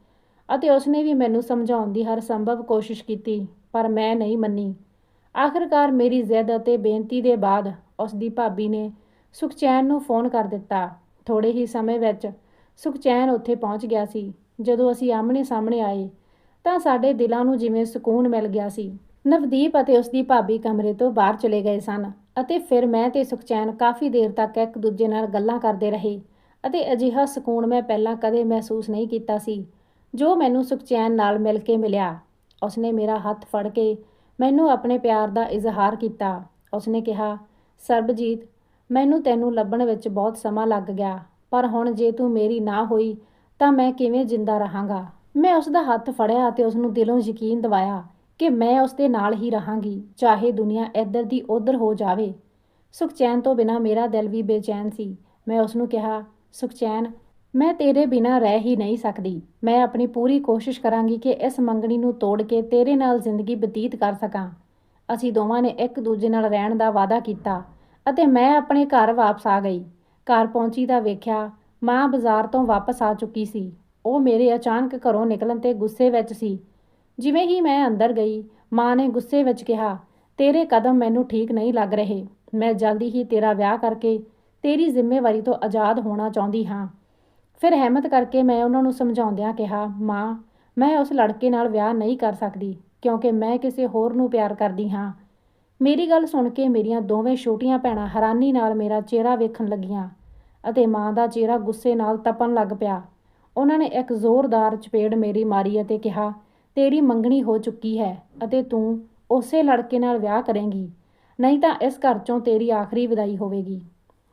ਅਤੇ ਉਸਨੇ ਵੀ ਮੈਨੂੰ ਸਮਝਾਉਣ ਦੀ ਹਰ ਸੰਭਵ ਕੋਸ਼ਿਸ਼ ਕੀਤੀ, ਪਰ ਮੈਂ ਨਹੀਂ ਮੰਨੀ। ਆਖਰਕਾਰ ਮੇਰੀ ਜ਼ਿੱਦ ਅਤੇ ਬੇਨਤੀ ਦੇ ਬਾਅਦ ਉਸ ਦੀ ਭਾਬੀ ਨੇ ਸੁਖਚੈਨ ਨੂੰ ਫੋਨ ਕਰ ਦਿੱਤਾ। ਥੋੜੇ ਹੀ ਸਮੇਂ ਵਿੱਚ ਸੁਖਚੈਨ ਉੱਥੇ ਪਹੁੰਚ ਗਿਆ ਸੀ। ਜਦੋਂ ਅਸੀਂ ਆਮਣੇ ਸਾਹਮਣੇ ਆਏ ਤਾਂ ਸਾਡੇ ਦਿਲਾਂ ਨੂੰ ਜਿਵੇਂ ਸਕੂਨ ਮਿਲ ਗਿਆ ਸੀ। ਨਵਦੀਪ ਅਤੇ ਉਸ ਦੀ ਭਾਬੀ ਕਮਰੇ ਤੋਂ ਬਾਹਰ ਚਲੇ ਗਏ ਸਨ ਅਤੇ ਫਿਰ ਮੈਂ ਤੇ ਸੁਖਚੈਨ ਕਾਫੀ ਦੇਰ ਤੱਕ ਇੱਕ ਦੂਜੇ ਨਾਲ ਗੱਲਾਂ ਕਰਦੇ ਰਹੇ ਅਤੇ ਅਜਿਹਾ ਸਕੂਨ ਮੈਂ ਪਹਿਲਾਂ ਕਦੇ ਮਹਿਸੂਸ ਨਹੀਂ ਕੀਤਾ ਸੀ, ਜੋ ਮੈਨੂੰ ਸੁਖਚੈਨ ਨਾਲ ਮਿਲ ਕੇ ਮਿਲਿਆ। ਉਸਨੇ ਮੇਰਾ ਹੱਥ ਫੜ ਕੇ ਮੈਨੂੰ ਆਪਣੇ ਪਿਆਰ ਦਾ ਇਜ਼ਹਾਰ ਕੀਤਾ। ਉਸਨੇ ਕਿਹਾ, ਸਰਬਜੀਤ, ਮੈਨੂੰ ਤੈਨੂੰ ਲੱਭਣ ਵਿੱਚ ਬਹੁਤ ਸਮਾਂ ਲੱਗ ਗਿਆ, ਪਰ ਹੁਣ ਜੇ ਤੂੰ ਮੇਰੀ ਨਾ ਹੋਈ ਤਾਂ ਮੈਂ ਕਿਵੇਂ ਜਿੰਦਾ ਰਹਾਂਗਾ? ਮੈਂ ਉਸ ਦਾ ਹੱਥ ਫੜਿਆ ਅਤੇ ਉਸ ਨੂੰ ਦਿਲੋਂ ਯਕੀਨ ਦਿਵਾਇਆ ਕਿ ਮੈਂ ਉਸ ਦੇ ਨਾਲ ਹੀ ਰਹਾਂਗੀ, ਚਾਹੇ ਦੁਨੀਆ ਇੱਧਰ ਦੀ ਉੱਧਰ ਹੋ ਜਾਵੇ। ਸੁਖਚੈਨ ਤੋਂ ਬਿਨਾ ਮੇਰਾ ਦਿਲ ਵੀ ਬੇਚੈਨ ਸੀ। ਮੈਂ ਉਸ ਨੂੰ ਕਿਹਾ, ਸੁਖਚੈਨ, ਮੈਂ ਤੇਰੇ ਬਿਨਾ ਰਹਿ ਹੀ ਨਹੀਂ ਸਕਦੀ। ਮੈਂ ਆਪਣੀ ਪੂਰੀ ਕੋਸ਼ਿਸ਼ ਕਰਾਂਗੀ ਕਿ ਇਸ ਮੰਗਣੀ ਨੂੰ ਤੋੜ ਕੇ ਤੇਰੇ ਨਾਲ ਜ਼ਿੰਦਗੀ ਬਤੀਤ ਕਰ ਸਕਾਂ। ਅਸੀਂ ਦੋਵਾਂ ਨੇ ਇੱਕ ਦੂਜੇ ਨਾਲ ਰਹਿਣ ਦਾ ਵਾਅਦਾ ਕੀਤਾ ਅਤੇ ਮੈਂ ਆਪਣੇ ਘਰ ਵਾਪਸ ਆ ਗਈ। ਘਰ ਪਹੁੰਚੀ ਤਾਂ ਵੇਖਿਆ, ਮਾਂ ਬਾਜ਼ਾਰ ਤੋਂ ਵਾਪਸ ਆ ਚੁੱਕੀ ਸੀ। ਉਹ ਮੇਰੇ ਅਚਾਨਕ ਘਰੋਂ ਨਿਕਲਣ ਤੇ ਗੁੱਸੇ ਵਿੱਚ ਸੀ। ਜਿਵੇਂ ਹੀ ਮੈਂ ਅੰਦਰ ਗਈ, ਮਾਂ ਨੇ ਗੁੱਸੇ ਵਿੱਚ ਕਿਹਾ, ਤੇਰੇ ਕਦਮ ਮੈਨੂੰ ਠੀਕ ਨਹੀਂ ਲੱਗ ਰਹੇ। ਮੈਂ ਜਲਦੀ ਹੀ ਤੇਰਾ ਵਿਆਹ ਕਰਕੇ ਤੇਰੀ ਜ਼ਿੰਮੇਵਾਰੀ ਤੋਂ ਆਜ਼ਾਦ ਹੋਣਾ ਚਾਹੁੰਦੀ ਹਾਂ। ਫਿਰ ਹਿੰਮਤ ਕਰਕੇ ਮੈਂ ਉਹਨਾਂ ਨੂੰ ਸਮਝਾਉਂਦਿਆਂ ਕਿਹਾ, ਮਾਂ, ਮੈਂ ਉਸ ਲੜਕੇ ਨਾਲ ਵਿਆਹ ਨਹੀਂ ਕਰ ਸਕਦੀ, ਕਿਉਂਕਿ ਮੈਂ ਕਿਸੇ ਹੋਰ ਨੂੰ ਪਿਆਰ ਕਰਦੀ ਹਾਂ। ਮੇਰੀ ਗੱਲ ਸੁਣ ਕੇ ਮੇਰੀਆਂ ਦੋਵੇਂ ਛੋਟੀਆਂ ਭੈਣਾਂ ਹੈਰਾਨੀ ਨਾਲ ਮੇਰਾ ਚਿਹਰਾ ਵੇਖਣ ਲੱਗੀਆਂ ਅਤੇ ਮਾਂ ਦਾ ਚਿਹਰਾ ਗੁੱਸੇ ਨਾਲ ਤਪਣ ਲੱਗ ਪਿਆ। ਉਹਨਾਂ ਨੇ ਇੱਕ ਜ਼ੋਰਦਾਰ ਚਪੇੜ ਮੇਰੀ ਮਾਰੀ ਅਤੇ ਕਿਹਾ ਤੇਰੀ ਮੰਗਣੀ ਹੋ ਚੁੱਕੀ ਹੈ ਅਤੇ ਤੂੰ ਉਸੇ ਲੜਕੇ ਨਾਲ ਵਿਆਹ ਕਰੇਂਗੀ, ਨਹੀਂ ਤਾਂ ਇਸ ਘਰ ਚੋਂ ਤੇਰੀ ਆਖਰੀ ਵਿਦਾਈ ਹੋਵੇਗੀ।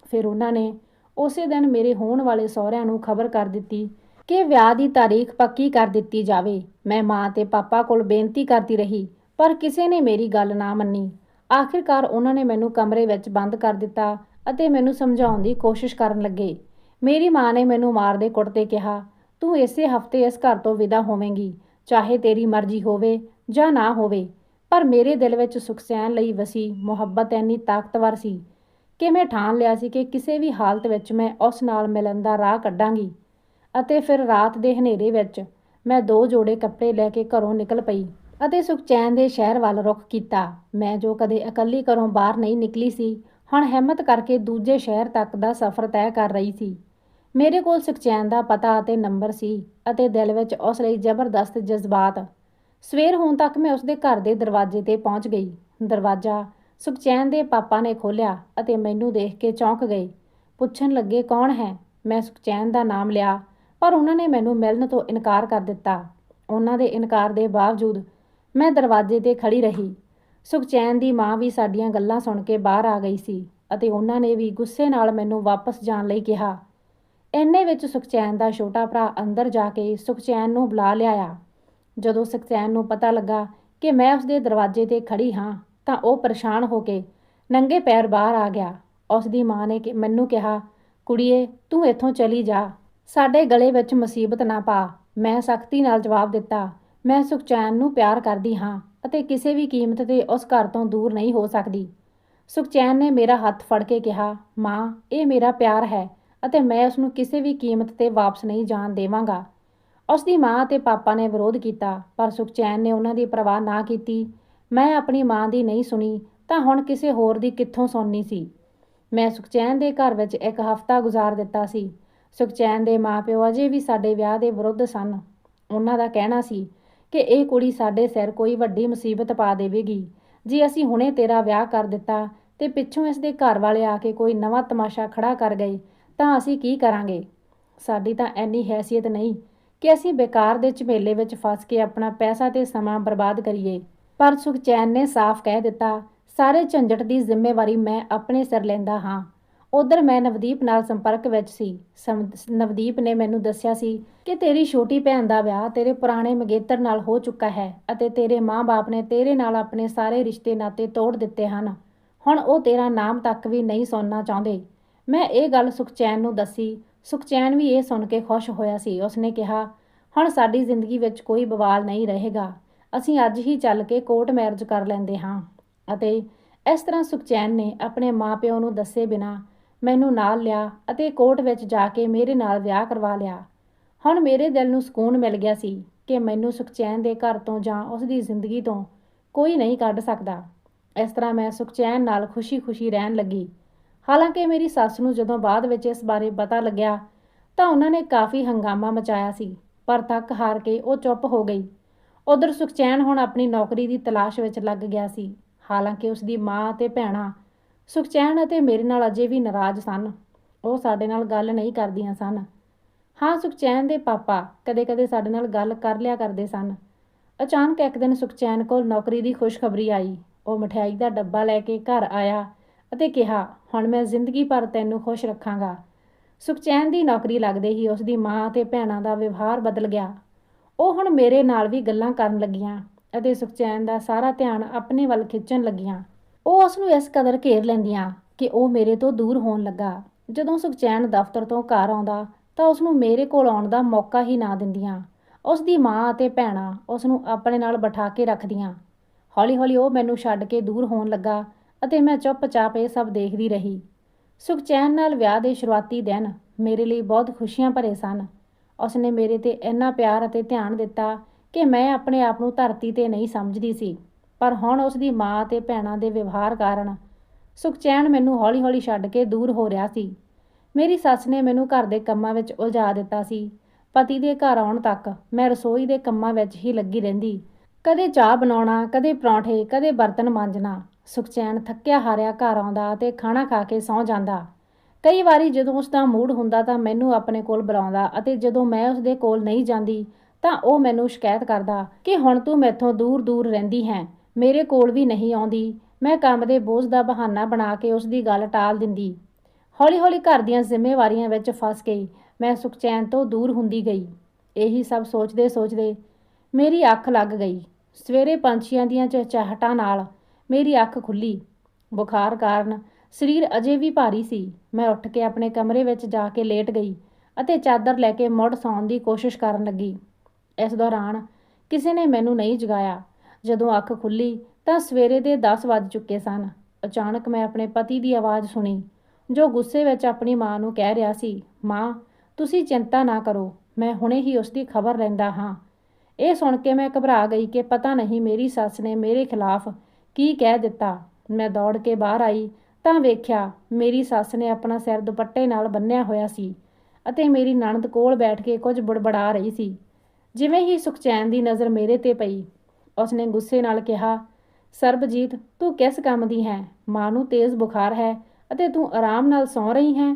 ਫਿਰ ਉਹਨਾਂ ਨੇ ਉਸੇ ਦਿਨ ਮੇਰੇ ਹੋਣ ਵਾਲੇ ਸਹੁਰਿਆਂ ਨੂੰ ਖਬਰ ਕਰ ਦਿੱਤੀ ਕਿ ਵਿਆਹ ਦੀ ਤਾਰੀਖ ਪੱਕੀ ਕਰ ਦਿੱਤੀ ਜਾਵੇ। ਮੈਂ ਮਾਂ ਤੇ ਪਾਪਾ ਕੋਲ ਬੇਨਤੀ ਕਰਦੀ ਰਹੀ, ਪਰ ਕਿਸੇ ਨੇ ਮੇਰੀ ਗੱਲ ਨਾ ਮੰਨੀ। ਆਖਿਰਕਾਰ ਉਹਨਾਂ ਨੇ ਮੈਨੂੰ ਕਮਰੇ ਵਿੱਚ ਬੰਦ ਕਰ ਦਿੱਤਾ ਅਤੇ ਮੈਨੂੰ ਸਮਝਾਉਣ ਦੀ ਕੋਸ਼ਿਸ਼ ਕਰਨ ਲੱਗੇ। ਮੇਰੀ ਮਾਂ ਨੇ ਮੈਨੂੰ ਮਾਰਦੇ ਕੁੱਟਦੇ ਕਿਹਾ, ਤੂੰ ਇਸੇ ਹਫ਼ਤੇ ਇਸ ਘਰ ਤੋਂ ਵਿਦਾ ਹੋਵੇਂਗੀ ਚਾਹੇ ਤੇਰੀ ਮਰਜ਼ੀ ਹੋਵੇ ਜਾਂ ਨਾ ਹੋਵੇ, ਪਰ ਮੇਰੇ ਦਿਲ ਵਿੱਚ ਸੁਖਸੈਨ ਲਈ ਵਸੀ ਮੁਹੱਬਤ ਇੰਨੀ ਤਾਕਤਵਰ ਸੀ ਕਿ ਮੈਂ ਠਾਣ ਲਿਆ ਸੀ ਕਿ ਕਿਸੇ ਵੀ ਹਾਲਤ ਵਿੱਚ ਮੈਂ ਉਸ ਨਾਲ ਮਿਲਣ ਦਾ ਰਾਹ ਕੱਢਾਂਗੀ ਅਤੇ ਫਿਰ ਰਾਤ ਦੇ ਹਨੇਰੇ ਵਿੱਚ ਮੈਂ ਦੋ ਜੋੜੇ ਕੱਪੜੇ ਲੈ ਕੇ ਘਰੋਂ ਨਿਕਲ ਪਈ ਅਤੇ ਸੁਖਚੈਨ ਦੇ ਸ਼ਹਿਰ ਵੱਲ ਰੁਖ ਕੀਤਾ। ਮੈਂ ਜੋ ਕਦੇ ਇਕੱਲੀ ਘਰੋਂ ਬਾਹਰ ਨਹੀਂ ਨਿਕਲੀ ਸੀ, ਹੁਣ ਹਿੰਮਤ ਕਰਕੇ ਦੂਜੇ ਸ਼ਹਿਰ ਤੱਕ ਦਾ ਸਫ਼ਰ ਤੈਅ ਕਰ ਰਹੀ ਸੀ। ਮੇਰੇ ਕੋਲ ਸੁਖਚੈਨ ਦਾ ਪਤਾ ਅਤੇ ਨੰਬਰ ਸੀ ਅਤੇ ਦਿਲ ਵਿੱਚ ਉਸ ਲਈ ਜ਼ਬਰਦਸਤ ਜਜ਼ਬਾਤ। ਸਵੇਰ ਹੋਣ ਤੱਕ ਮੈਂ ਉਸਦੇ ਘਰ ਦੇ ਦਰਵਾਜ਼ੇ ਤੇ ਪਹੁੰਚ ਗਈ। ਦਰਵਾਜ਼ਾ ਸੁਖਚੈਨ ਦੇ ਪਾਪਾ ਨੇ ਖੋਲ੍ਹਿਆ ਅਤੇ ਮੈਨੂੰ ਦੇਖ ਕੇ ਚੌਂਕ ਗਏ। ਪੁੱਛਣ ਲੱਗੇ, ਕੌਣ ਹੈ? ਮੈਂ ਸੁਖਚੈਨ ਦਾ ਨਾਮ ਲਿਆ, ਪਰ ਉਹਨਾਂ ਨੇ ਮੈਨੂੰ ਮਿਲਣ ਤੋਂ ਇਨਕਾਰ ਕਰ ਦਿੱਤਾ। ਉਹਨਾਂ ਦੇ ਇਨਕਾਰ ਦੇ ਬਾਵਜੂਦ ਮੈਂ ਦਰਵਾਜ਼ੇ ਤੇ ਖੜੀ ਰਹੀ। ਸੁਖਚੈਨ ਦੀ ਮਾਂ ਵੀ ਸਾਡੀਆਂ ਗੱਲਾਂ ਸੁਣ ਕੇ ਬਾਹਰ ਆ ਗਈ ਸੀ ਅਤੇ ਉਹਨਾਂ ਨੇ ਵੀ ਗੁੱਸੇ ਨਾਲ ਮੈਨੂੰ ਵਾਪਸ ਜਾਣ ਲਈ ਕਿਹਾ। ਇੰਨੇ ਵਿੱਚ ਸੁਖਚੈਨ ਦਾ ਛੋਟਾ ਭਰਾ ਅੰਦਰ ਜਾ ਕੇ ਸੁਖਚੈਨ ਨੂੰ ਬੁਲਾ ਲਿਆਇਆ। ਜਦੋਂ ਸੁਖਚੈਨ ਨੂੰ ਪਤਾ ਲੱਗਾ ਕਿ ਮੈਂ ਉਸਦੇ ਦਰਵਾਜ਼ੇ ਤੇ ਖੜੀ ਹਾਂ, ਤਾਂ ਉਹ ਪਰੇਸ਼ਾਨ ਹੋ ਕੇ ਨੰਗੇ ਪੈਰ ਬਾਹਰ ਆ ਗਿਆ। ਉਸ ਦੀ ਮਾਂ ਨੇ ਮੈਨੂੰ ਕਿਹਾ, ਕੁੜੀਏ, ਤੂੰ ਇੱਥੋਂ ਚਲੀ ਜਾ। ਸਾਡੇ ਗਲੇ ਵਿੱਚ ਮੁਸੀਬਤ ਨਾ ਪਾ। ਮੈਂ ਸਖਤੀ ਨਾਲ ਜਵਾਬ ਦਿੱਤਾ, ਮੈਂ ਸੁਖਚੈਨ ਨੂੰ ਪਿਆਰ ਕਰਦੀ ਹਾਂ ਅਤੇ ਕਿਸੇ ਵੀ ਕੀਮਤ ਤੇ ਉਸ ਘਰ ਤੋਂ ਦੂਰ ਨਹੀਂ ਹੋ ਸਕਦੀ। ਸੁਖਚੈਨ ਨੇ ਮੇਰਾ ਹੱਥ ਫੜ ਕੇ ਕਿਹਾ, ਮਾਂ, ਇਹ ਮੇਰਾ ਪਿਆਰ ਹੈ। ਅਤੇ ਮੈਂ ਉਸ ਨੂੰ ਕਿਸੇ ਵੀ ਕੀਮਤ ਤੇ ਵਾਪਸ ਨਹੀਂ ਜਾਣ ਦੇਵਾਂਗਾ। ਉਸ ਦੀ ਮਾਂ ਤੇ ਪਾਪਾ ਨੇ ਵਿਰੋਧ ਕੀਤਾ, ਪਰ ਸੁਖਚੈਨ ਨੇ ਉਹਨਾਂ ਦੀ ਪਰਵਾਹ ਨਾ ਕੀਤੀ। ਮੈਂ ਆਪਣੀ ਮਾਂ ਦੀ ਨਹੀਂ ਸੁਣੀ, ਤਾਂ ਹੁਣ ਕਿਸੇ ਹੋਰ ਦੀ ਕਿੱਥੋਂ ਸੁਣਨੀ ਸੀ? ਮੈਂ ਸੁਖਚੈਨ ਦੇ ਘਰ ਵਿੱਚ ਇੱਕ ਹਫ਼ਤਾ ਗੁਜ਼ਾਰ ਦਿੱਤਾ ਸੀ। ਸੁਖਚੈਨ ਦੇ ਮਾਪਿਓ ਅਜੇ ਵੀ ਸਾਡੇ ਵਿਆਹ ਦੇ ਵਿਰੁੱਧ ਸਨ। ਉਹਨਾਂ ਦਾ ਕਹਿਣਾ ਸੀ ਕਿ ਇਹ ਕੁੜੀ ਸਾਡੇ ਸਿਰ ਕੋਈ ਵੱਡੀ ਮੁਸੀਬਤ ਪਾ ਦੇਵੇਗੀ। ਜੇ ਅਸੀਂ ਹੁਣੇ ਤੇਰਾ ਵਿਆਹ ਕਰ ਦਿੱਤਾ ਤੇ ਪਿੱਛੋਂ ਇਸ ਦੇ ਘਰ ਵਾਲੇ ਆ ਕੇ ਕੋਈ ਨਵਾਂ ਤਮਾਸ਼ਾ ਖੜਾ ਕਰ ਗਏ ਤਾਂ ਅਸੀਂ ਕੀ ਕਰਾਂਗੇ? ਸਾਡੀ ਤਾਂ ਐਨੀ ਹੈਸੀਅਤ ਨਹੀਂ ਕਿ ਅਸੀਂ ਬੇਕਾਰ ਦੇ ਝਮੇਲੇ ਵਿੱਚ ਫਸ ਕੇ ਆਪਣਾ ਪੈਸਾ ਤੇ ਸਮਾਂ ਬਰਬਾਦ ਕਰੀਏ। ਪਰ ਸੁਖਚੈਨ ਨੇ ਸਾਫ਼ ਕਹਿ ਦਿੱਤਾ, ਸਾਰੇ ਝੰਜਟ ਦੀ ਜ਼ਿੰਮੇਵਾਰੀ ਮੈਂ ਆਪਣੇ ਸਿਰ ਲੈਂਦਾ ਹਾਂ। ਉਧਰ ਮੈਂ ਨਵਦੀਪ ਨਾਲ ਸੰਪਰਕ ਵਿੱਚ ਸੀ। ਸਮ- ਨਵਦੀਪ ਨੇ ਮੈਨੂੰ ਦੱਸਿਆ ਸੀ ਕਿ ਤੇਰੀ ਛੋਟੀ ਭੈਣ ਦਾ ਵਿਆਹ ਤੇਰੇ ਪੁਰਾਣੇ ਮਗੇਤਰ ਨਾਲ ਹੋ ਚੁੱਕਾ ਹੈ ਅਤੇ ਤੇਰੇ ਮਾਂ-ਬਾਪ ਨੇ ਤੇਰੇ ਨਾਲ ਆਪਣੇ ਸਾਰੇ ਰਿਸ਼ਤੇ ਨਾਤੇ ਤੋੜ ਦਿੱਤੇ ਹਨ। ਹੁਣ ਉਹ ਤੇਰਾ ਨਾਮ ਤੱਕ ਵੀ ਨਹੀਂ ਸੁਣਨਾ ਚਾਹੁੰਦੇ। ਮੈਂ ਇਹ ਗੱਲ ਸੁਖਚੈਨ ਨੂੰ ਦੱਸੀ। ਸੁਖਚੈਨ ਵੀ ਇਹ ਸੁਣ ਕੇ ਖੁਸ਼ ਹੋਇਆ ਸੀ। ਉਸਨੇ ਕਿਹਾ, ਹੁਣ ਸਾਡੀ ਜ਼ਿੰਦਗੀ ਵਿੱਚ ਕੋਈ ਬਵਾਲ ਨਹੀਂ ਰਹੇਗਾ। ਅਸੀਂ ਅੱਜ ਹੀ ਚੱਲ ਕੇ ਕੋਰਟ ਮੈਰਿਜ ਕਰ ਲੈਂਦੇ ਹਾਂ। ਅਤੇ ਇਸ ਤਰ੍ਹਾਂ ਸੁਖਚੈਨ ਨੇ ਆਪਣੇ ਮਾਪਿਓ ਨੂੰ ਦੱਸੇ ਬਿਨਾ ਮੈਨੂੰ ਨਾਲ ਲਿਆ ਅਤੇ ਕੋਰਟ ਵਿੱਚ ਜਾ ਕੇ ਮੇਰੇ ਨਾਲ ਵਿਆਹ ਕਰਵਾ ਲਿਆ। ਹੁਣ ਮੇਰੇ ਦਿਲ ਨੂੰ ਸਕੂਨ ਮਿਲ ਗਿਆ ਸੀ ਕਿ ਮੈਨੂੰ ਸੁਖਚੈਨ ਦੇ ਘਰ ਤੋਂ ਜਾਂ ਉਸ ਦੀ ਜ਼ਿੰਦਗੀ ਤੋਂ ਕੋਈ ਨਹੀਂ ਕੱਢ ਸਕਦਾ। ਇਸ ਤਰ੍ਹਾਂ ਮੈਂ ਸੁਖਚੈਨ ਨਾਲ ਖੁਸ਼ੀ-ਖੁਸ਼ੀ ਰਹਿਣ ਲੱਗੀ। ਹਾਲਾਂਕਿ ਮੇਰੀ ਸੱਸ ਨੂੰ ਜਦੋਂ ਬਾਅਦ ਵਿੱਚ ਇਸ ਬਾਰੇ ਪਤਾ ਲੱਗਿਆ ਤਾਂ ਉਹਨਾਂ ਨੇ ਕਾਫੀ ਹੰਗਾਮਾ ਮਚਾਇਆ ਸੀ, ਪਰ ਤੱਕ ਹਾਰ ਕੇ ਉਹ ਚੁੱਪ ਹੋ ਗਈ। ਉਧਰ ਸੁਖਚੈਨ ਹੁਣ ਆਪਣੀ ਨੌਕਰੀ ਦੀ ਤਲਾਸ਼ ਵਿੱਚ ਲੱਗ ਗਿਆ ਸੀ। ਹਾਲਾਂਕਿ ਉਸ ਦੀ ਮਾਂ ਅਤੇ ਭੈਣਾਂ ਸੁਖਚੈਨ ਅਤੇ ਮੇਰੇ ਨਾਲ ਅਜੇ ਵੀ ਨਾਰਾਜ਼ ਸਨ। ਉਹ ਸਾਡੇ ਨਾਲ ਗੱਲ ਨਹੀਂ ਕਰਦੀਆਂ ਸਨ। ਹਾਂ, ਸੁਖਚੈਨ ਦੇ ਪਾਪਾ ਕਦੇ-ਕਦੇ ਸਾਡੇ ਨਾਲ ਗੱਲ ਕਰ ਲਿਆ ਕਰਦੇ ਸਨ। ਅਚਾਨਕ ਇੱਕ ਦਿਨ ਸੁਖਚੈਨ ਕੋਲ ਨੌਕਰੀ ਦੀ ਖੁਸ਼ਖਬਰੀ ਆਈ। ਉਹ ਮਠਿਆਈ ਦਾ ਡੱਬਾ ਲੈ ਕੇ ਘਰ ਆਇਆ। ਅਤੇ ਕਿਹਾ, ਹੁਣ ਮੈਂ ਜ਼ਿੰਦਗੀ ਭਰ ਤੈਨੂੰ ਖੁਸ਼ ਰੱਖਾਂਗਾ। ਸੁਖਚੈਨ ਦੀ ਨੌਕਰੀ ਲੱਗਦੇ ਹੀ ਉਸ ਦੀ ਮਾਂ ਅਤੇ ਭੈਣਾਂ ਦਾ ਵਿਵਹਾਰ ਬਦਲ ਗਿਆ। ਉਹ ਹੁਣ ਮੇਰੇ ਨਾਲ ਵੀ ਗੱਲਾਂ ਕਰਨ ਲੱਗੀਆਂ ਅਤੇ ਸੁਖਚੈਨ ਦਾ ਸਾਰਾ ਧਿਆਨ ਆਪਣੇ ਵੱਲ ਖਿੱਚਣ ਲੱਗੀਆਂ। ਉਹ ਉਸ ਨੂੰ ਇਸ ਕਦਰ ਘੇਰ ਲੈਂਦੀਆਂ ਕਿ ਉਹ ਮੇਰੇ ਤੋਂ ਦੂਰ ਹੋਣ ਲੱਗਾ। ਜਦੋਂ ਸੁਖਚੈਨ ਦਫ਼ਤਰ ਤੋਂ ਘਰ ਆਉਂਦਾ, ਤਾਂ ਉਸ ਨੂੰ ਮੇਰੇ ਕੋਲ ਆਉਣ ਦਾ ਮੌਕਾ ਹੀ ਨਾ ਦਿੰਦੀਆਂ। ਉਸ ਦੀ ਮਾਂ ਅਤੇ ਭੈਣਾਂ ਉਸ ਨੂੰ ਆਪਣੇ ਨਾਲ ਬਿਠਾ ਕੇ ਰੱਖਦੀਆਂ। ਹੌਲੀ-ਹੌਲੀ ਉਹ ਮੈਨੂੰ ਛੱਡ ਕੇ ਦੂਰ ਹੋਣ ਲੱਗਾ ਅਤੇ ਮੈਂ ਚੁੱਪਚਾਪ ਇਹ ਸਭ ਦੇਖਦੀ ਰਹੀ। ਸੁਖਚੈਨ ਨਾਲ ਵਿਆਹ ਦੇ ਸ਼ੁਰੂਆਤੀ ਦਿਨ ਮੇਰੇ ਲਈ ਬਹੁਤ ਖੁਸ਼ੀਆਂ ਭਰੇ ਸਨ। ਉਸਨੇ ਮੇਰੇ ਤੇ ਇੰਨਾ ਪਿਆਰ ਅਤੇ ਧਿਆਨ ਦਿੱਤਾ ਕਿ ਮੈਂ ਆਪਣੇ ਆਪ ਨੂੰ ਧਰਤੀ ਤੇ ਨਹੀਂ ਸਮਝਦੀ ਸੀ। ਪਰ ਹੁਣ ਉਸ ਦੀ ਮਾਂ ਤੇ ਭੈਣਾਂ ਦੇ ਵਿਵਹਾਰ ਕਾਰਨ ਸੁਖਚੈਨ ਮੈਨੂੰ ਹੌਲੀ-ਹੌਲੀ ਛੱਡ ਕੇ ਦੂਰ ਹੋ ਰਿਹਾ ਸੀ। ਮੇਰੀ ਸੱਸ ਨੇ ਮੈਨੂੰ ਘਰ ਦੇ ਕੰਮਾਂ ਵਿੱਚ ਉਲਝਾ ਦਿੱਤਾ ਸੀ। ਪਤੀ ਦੇ ਘਰ ਆਉਣ ਤੱਕ ਮੈਂ ਰਸੋਈ ਦੇ ਕੰਮਾਂ ਵਿੱਚ ਹੀ ਲੱਗੀ ਰਹਿੰਦੀ। ਕਦੇ ਚਾਹ ਬਣਾਉਣਾ, ਕਦੇ ਪਰੌਂਠੇ, ਕਦੇ ਬਰਤਨ ਮਾਂਜਣਾ। ਸੁਖਚੈਨ ਥੱਕਿਆ ਹਾਰਿਆ ਘਰ ਆਉਂਦਾ ਤੇ ਖਾਣਾ ਖਾ ਕੇ ਸੌਂ ਜਾਂਦਾ। ਕਈ ਵਾਰੀ ਜਦੋਂ ਉਸ ਦਾ ਮੂਡ ਹੁੰਦਾ ਤਾਂ ਮੈਨੂੰ ਆਪਣੇ ਕੋਲ ਬੁਲਾਉਂਦਾ ਅਤੇ ਜਦੋਂ ਮੈਂ ਉਸ ਦੇ ਕੋਲ ਨਹੀਂ ਜਾਂਦੀ ਤਾਂ ਉਹ ਮੈਨੂੰ ਸ਼ਿਕਾਇਤ ਕਰਦਾ ਕਿ ਹੁਣ ਤੂੰ ਮੈਥੋਂ ਦੂਰ-ਦੂਰ ਰਹਿੰਦੀ ਹੈ, ਮੇਰੇ ਕੋਲ ਵੀ ਨਹੀਂ ਆਉਂਦੀ। ਮੈਂ ਕੰਮ ਦੇ ਬੋਝ ਦਾ ਬਹਾਨਾ ਬਣਾ ਕੇ ਉਸ ਦੀ ਗੱਲ ਟਾਲ ਦਿੰਦੀ। ਹੌਲੀ-ਹੌਲੀ ਘਰ ਦੀਆਂ ਜ਼ਿੰਮੇਵਾਰੀਆਂ ਵਿੱਚ ਫਸ ਗਈ। ਮੈਂ ਸੁਖਚੈਨ ਤੋਂ ਦੂਰ ਹੁੰਦੀ ਗਈ। ਇਹੀ ਸਭ ਸੋਚਦੇ-ਸੋਚਦੇ ਮੇਰੀ ਅੱਖ ਲੱਗ ਗਈ। ਸਵੇਰੇ ਪੰਛੀਆਂ ਦੀਆਂ ਚਹਿਚਹਾਟਾਂ ਨਾਲ ਮੇਰੀ ਅੱਖ ਖੁੱਲੀ। ਬੁਖਾਰ ਕਾਰਨ ਸਰੀਰ ਅਜੇ ਵੀ ਭਾਰੀ ਸੀ। ਮੈਂ ਉੱਠ ਕੇ ਆਪਣੇ ਕਮਰੇ ਵਿੱਚ ਜਾ ਕੇ ਲੇਟ ਗਈ ਅਤੇ ਚਾਦਰ ਲੈ ਕੇ ਮੁੜ ਸੌਣ ਦੀ ਕੋਸ਼ਿਸ਼ ਕਰਨ ਲੱਗੀ। ਇਸ ਦੌਰਾਨ ਕਿਸੇ ਨੇ ਮੈਨੂੰ ਨਹੀਂ ਜਗਾਇਆ। ਜਦੋਂ ਅੱਖ ਖੁੱਲੀ ਤਾਂ ਸਵੇਰੇ ਦੇ 10 ਵੱਜ ਚੁੱਕੇ ਸਨ। ਅਚਾਨਕ ਮੈਂ ਆਪਣੇ ਪਤੀ ਦੀ ਆਵਾਜ਼ ਸੁਣੀ, ਜੋ ਗੁੱਸੇ ਵਿੱਚ ਆਪਣੀ ਮਾਂ ਨੂੰ ਕਹਿ ਰਿਹਾ ਸੀ, ਮਾਂ, ਤੁਸੀਂ ਚਿੰਤਾ ਨਾ ਕਰੋ, ਮੈਂ ਹੁਣੇ ਹੀ ਉਸ ਦੀ ਖਬਰ ਲੈਂਦਾ ਹਾਂ। ਇਹ ਸੁਣ ਕੇ ਮੈਂ ਘਬਰਾ ਗਈ ਕਿ ਪਤਾ ਨਹੀਂ ਮੇਰੀ ਸੱਸ ਨੇ ਮੇਰੇ ਖਿਲਾਫ ਕੀ ਕਹਿ ਦਿੱਤਾ? ਮੈਂ ਦੌੜ ਕੇ ਬਾਹਰ ਆਈ ਤਾਂ ਵੇਖਿਆ ਮੇਰੀ ਸੱਸ ਨੇ ਆਪਣਾ ਸਿਰ ਦੁਪੱਟੇ ਨਾਲ ਬੰਨਿਆ ਹੋਇਆ ਸੀ ਅਤੇ ਮੇਰੀ ਨਣਦ ਕੋਲ ਬੈਠ ਕੇ ਕੁਝ ਬੜਬੜਾ ਰਹੀ ਸੀ। ਜਿਵੇਂ ਹੀ ਸੁਖਚੈਨ ਦੀ ਨਜ਼ਰ ਮੇਰੇ ਤੇ ਪਈ, ਉਸਨੇ ਗੁੱਸੇ ਨਾਲ ਕਿਹਾ, ਸਰਬਜੀਤ, ਤੂੰ ਕਿਸ ਕੰਮ ਦੀ ਹੈ? ਮਾਂ ਨੂੰ ਤੇਜ਼ ਬੁਖਾਰ ਹੈ ਅਤੇ ਤੂੰ ਆਰਾਮ ਨਾਲ ਸੌਂ ਰਹੀ ਹੈ?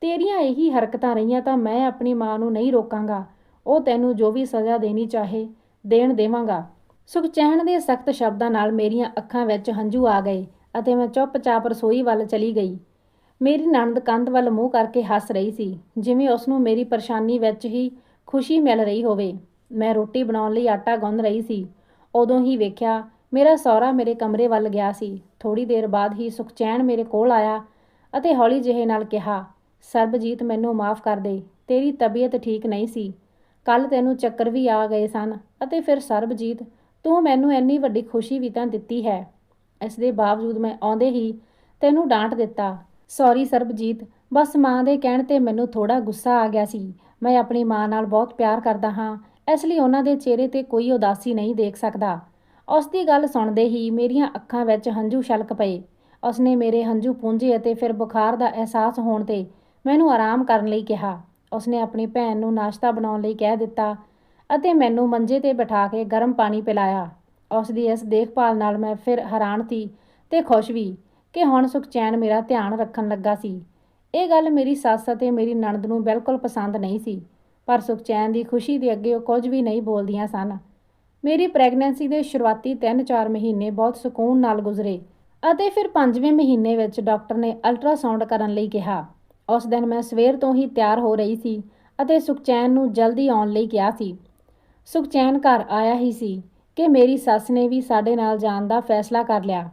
ਤੇਰੀਆਂ ਇਹੀ ਹਰਕਤਾਂ ਰਹੀਆਂ ਤਾਂ ਮੈਂ ਆਪਣੀ ਮਾਂ ਨੂੰ ਨਹੀਂ ਰੋਕਾਂਗਾ। ਉਹ ਤੈਨੂੰ ਜੋ ਵੀ ਸਜ਼ਾ ਦੇਣੀ ਚਾਹੇ, ਦੇਣ ਦੇਵਾਂਗਾ। ਸੁਖਚੈਨ ਦੇ ਸਖਤ ਸ਼ਬਦਾਂ ਨਾਲ ਮੇਰੀਆਂ ਅੱਖਾਂ ਵਿੱਚ ਹੰਝੂ ਆ ਗਏ ਅਤੇ ਮੈਂ ਚੁੱਪਚਾਪ ਰਸੋਈ ਵੱਲ ਚਲੀ ਗਈ। ਮੇਰੀ ਨਣਦ ਕੰਧ ਵੱਲ ਮੂੰਹ ਕਰਕੇ ਹੱਸ ਰਹੀ ਸੀ, ਜਿਵੇਂ ਉਸ ਨੂੰ ਮੇਰੀ ਪਰੇਸ਼ਾਨੀ ਵਿੱਚ ਹੀ ਖੁਸ਼ੀ ਮਿਲ ਰਹੀ ਹੋਵੇ। ਮੈਂ ਰੋਟੀ ਬਣਾਉਣ ਲਈ ਆਟਾ ਗੁੰਨ ਰਹੀ ਸੀ। ਉਦੋਂ ਹੀ ਵੇਖਿਆ ਮੇਰਾ ਸਹੁਰਾ ਮੇਰੇ ਕਮਰੇ ਵੱਲ ਗਿਆ ਸੀ। ਥੋੜੀ ਦੇਰ ਬਾਅਦ ਹੀ ਸੁਖਚੈਨ ਮੇਰੇ ਕੋਲ ਆਇਆ ਅਤੇ ਹੌਲੀ ਜਿਹੇ ਨਾਲ ਕਿਹਾ, ਸਰਬਜੀਤ, ਮੈਨੂੰ ਮਾਫ ਕਰ ਦੇ, ਤੇਰੀ ਤਬੀਅਤ ਠੀਕ ਨਹੀਂ ਸੀ। ਕੱਲ ਤੈਨੂੰ ਚੱਕਰ ਵੀ ਆ ਗਏ ਸਨ ਅਤੇ ਫਿਰ ਸਰਬਜੀਤ ਤੂੰ ਮੈਨੂੰ ਇੰਨੀ ਵੱਡੀ ਖੁਸ਼ੀ ਵੀ ਤਾਂ ਦਿੱਤੀ ਹੈ। ਇਸ ਦੇ ਬਾਵਜੂਦ ਮੈਂ ਆਉਂਦੇ ਹੀ ਤੈਨੂੰ ਡਾਂਟ ਦਿੱਤਾ। ਸੌਰੀ ਸਰਬਜੀਤ, ਬਸ ਮਾਂ ਦੇ ਕਹਿਣ ਤੇ ਮੈਨੂੰ ਥੋੜਾ ਗੁੱਸਾ ਆ ਗਿਆ ਸੀ। ਮੈਂ ਆਪਣੀ ਮਾਂ ਨਾਲ ਬਹੁਤ ਪਿਆਰ ਕਰਦਾ ਹਾਂ। ਇਸ ਲਈ ਉਹਨਾਂ ਦੇ ਚਿਹਰੇ ਤੇ ਕੋਈ ਉਦਾਸੀ ਨਹੀਂ ਦੇਖ ਸਕਦਾ। ਉਸ ਦੀ ਗੱਲ ਸੁਣਦੇ ਹੀ ਮੇਰੀਆਂ ਅੱਖਾਂ ਵਿੱਚ ਹੰਝੂ ਛਲਕ ਪਏ। ਉਸਨੇ ਮੇਰੇ ਹੰਝੂ ਪੂੰਝੇ ਅਤੇ ਫਿਰ ਬੁਖਾਰ ਦਾ ਅਹਿਸਾਸ ਹੋਣ ਤੇ ਮੈਨੂੰ ਆਰਾਮ ਕਰਨ ਲਈ ਕਿਹਾ। ਉਸਨੇ ਆਪਣੀ ਭੈਣ ਨੂੰ ਨਾਸ਼ਤਾ ਬਣਾਉਣ ਲਈ ਕਹਿ ਦਿੱਤਾ ਅਤੇ ਮੈਨੂੰ ਮੰਜੇ ਤੇ ਬਿਠਾ ਕੇ ਗਰਮ ਪਾਣੀ ਪਿਲਾਇਆ। ਉਸ ਦੀ ਇਸ ਦੇਖਭਾਲ ਨਾਲ ਮੈਂ ਫਿਰ ਹੈਰਾਨ ਸੀ ਤੇ ਖੁਸ਼ ਵੀ ਕਿ ਹੁਣ ਸੁਖਚੈਨ ਮੇਰਾ ਧਿਆਨ ਰੱਖਣ ਲੱਗਾ ਸੀ। ਇਹ ਗੱਲ ਮੇਰੀ ਸੱਸ ਅਤੇ ਮੇਰੀ ਨਣਦ ਨੂੰ ਬਿਲਕੁਲ ਪਸੰਦ ਨਹੀਂ ਸੀ, ਪਰ ਸੁਖਚੈਨ ਦੀ ਖੁਸ਼ੀ ਦੇ ਅੱਗੇ ਉਹ ਕੁਝ ਵੀ ਨਹੀਂ ਬੋਲਦੀਆਂ ਸਨ। ਮੇਰੀ ਪ੍ਰੈਗਨੈਂਸੀ ਦੇ ਸ਼ੁਰੂਆਤੀ 3-4 ਮਹੀਨੇ ਬਹੁਤ ਸਕੂਨ ਨਾਲ ਗੁਜ਼ਰੇ ਅਤੇ ਫਿਰ 5ਵੇਂ ਮਹੀਨੇ ਵਿੱਚ ਡਾਕਟਰ ਨੇ ਅਲਟਰਾਸਾਊਂਡ ਕਰਨ ਲਈ ਕਿਹਾ। ਉਸ ਦਿਨ ਮੈਂ ਸਵੇਰ ਤੋਂ ਹੀ ਤਿਆਰ ਹੋ ਰਹੀ ਸੀ ਅਤੇ ਸੁਖਚੈਨ ਨੂੰ ਜਲਦੀ ਆਉਣ ਲਈ ਕਿਹਾ ਸੀ। ਸੁਖਚੈਨ ਘਰ ਆਇਆ ਹੀ ਸੀ ਕਿ ਮੇਰੀ ਸੱਸ ਨੇ ਵੀ ਸਾਡੇ ਨਾਲ ਜਾਣ ਦਾ ਫੈਸਲਾ ਕਰ ਲਿਆ।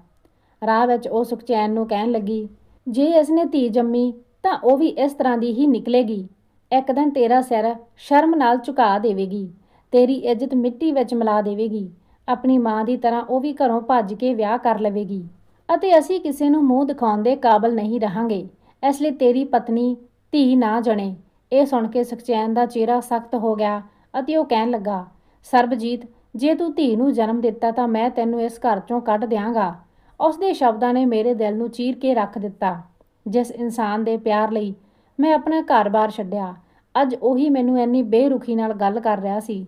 ਰਾਹ ਵਿੱਚ ਉਹ ਸੁਖਚੈਨ ਨੂੰ ਕਹਿਣ ਲੱਗੀ, ਜੇ ਇਸ ਨੇ ਧੀ ਜੰਮੀ, ਤਾਂ ਉਹ ਵੀ ਇਸ ਤਰ੍ਹਾਂ ਦੀ ਹੀ ਨਿਕਲੇਗੀ। ਇੱਕ ਦਿਨ ਤੇਰਾ ਸਿਰ ਸ਼ਰਮ ਨਾਲ ਝੁਕਾ ਦੇਵੇਗੀ, ਤੇਰੀ ਇੱਜ਼ਤ ਮਿੱਟੀ ਵਿੱਚ ਮਿਲਾ ਦੇਵੇਗੀ, ਆਪਣੀ ਮਾਂ ਦੀ ਤਰ੍ਹਾਂ ਉਹ ਵੀ ਘਰੋਂ ਭੱਜ ਕੇ ਵਿਆਹ ਕਰ ਲਵੇਗੀ। ਅਤੇ ਅਸੀਂ ਕਿਸੇ ਨੂੰ ਮੂੰਹ ਦਿਖਾਉਣ ਦੇ ਕਾਬਲ ਨਹੀਂ ਰਹਾਂਗੇ। ਇਸ ਲਈ ਤੇਰੀ ਪਤਨੀ ਧੀ ਨਾ ਜਣੇ। ਇਹ ਸੁਣ ਕੇ ਸੁਖਚੈਨ ਦਾ ਚਿਹਰਾ ਸਖਤ ਹੋ ਗਿਆ ਅਤੇ ਉਹ ਕਹਿਣ ਲੱਗਾ, ਸਰਬਜੀਤ, ਜੇ ਤੂੰ ਧੀ ਨੂੰ ਜਨਮ ਦਿੱਤਾ ਤਾਂ ਮੈਂ ਤੈਨੂੰ ਇਸ ਘਰ ਚੋਂ ਕੱਢ ਦਿਆਂਗਾ। ਉਸ ਦੇ ਸ਼ਬਦਾਂ ਨੇ ਮੇਰੇ ਦਿਲ ਨੂੰ ਚੀਰ ਕੇ ਰੱਖ ਦਿੱਤਾ, ਜਿਸ ਇਨਸਾਨ ਦੇ ਪਿਆਰ ਲਈ ਮੈਂ ਆਪਣਾ ਘਰ-ਬਾਰ ਛੱਡਿਆ। ਅੱਜ ਉਹੀ ਮੈਨੂੰ ਇੰਨੀ ਬੇਰੁਖੀ ਨਾਲ ਗੱਲ ਕਰ ਰਿਹਾ ਸੀ।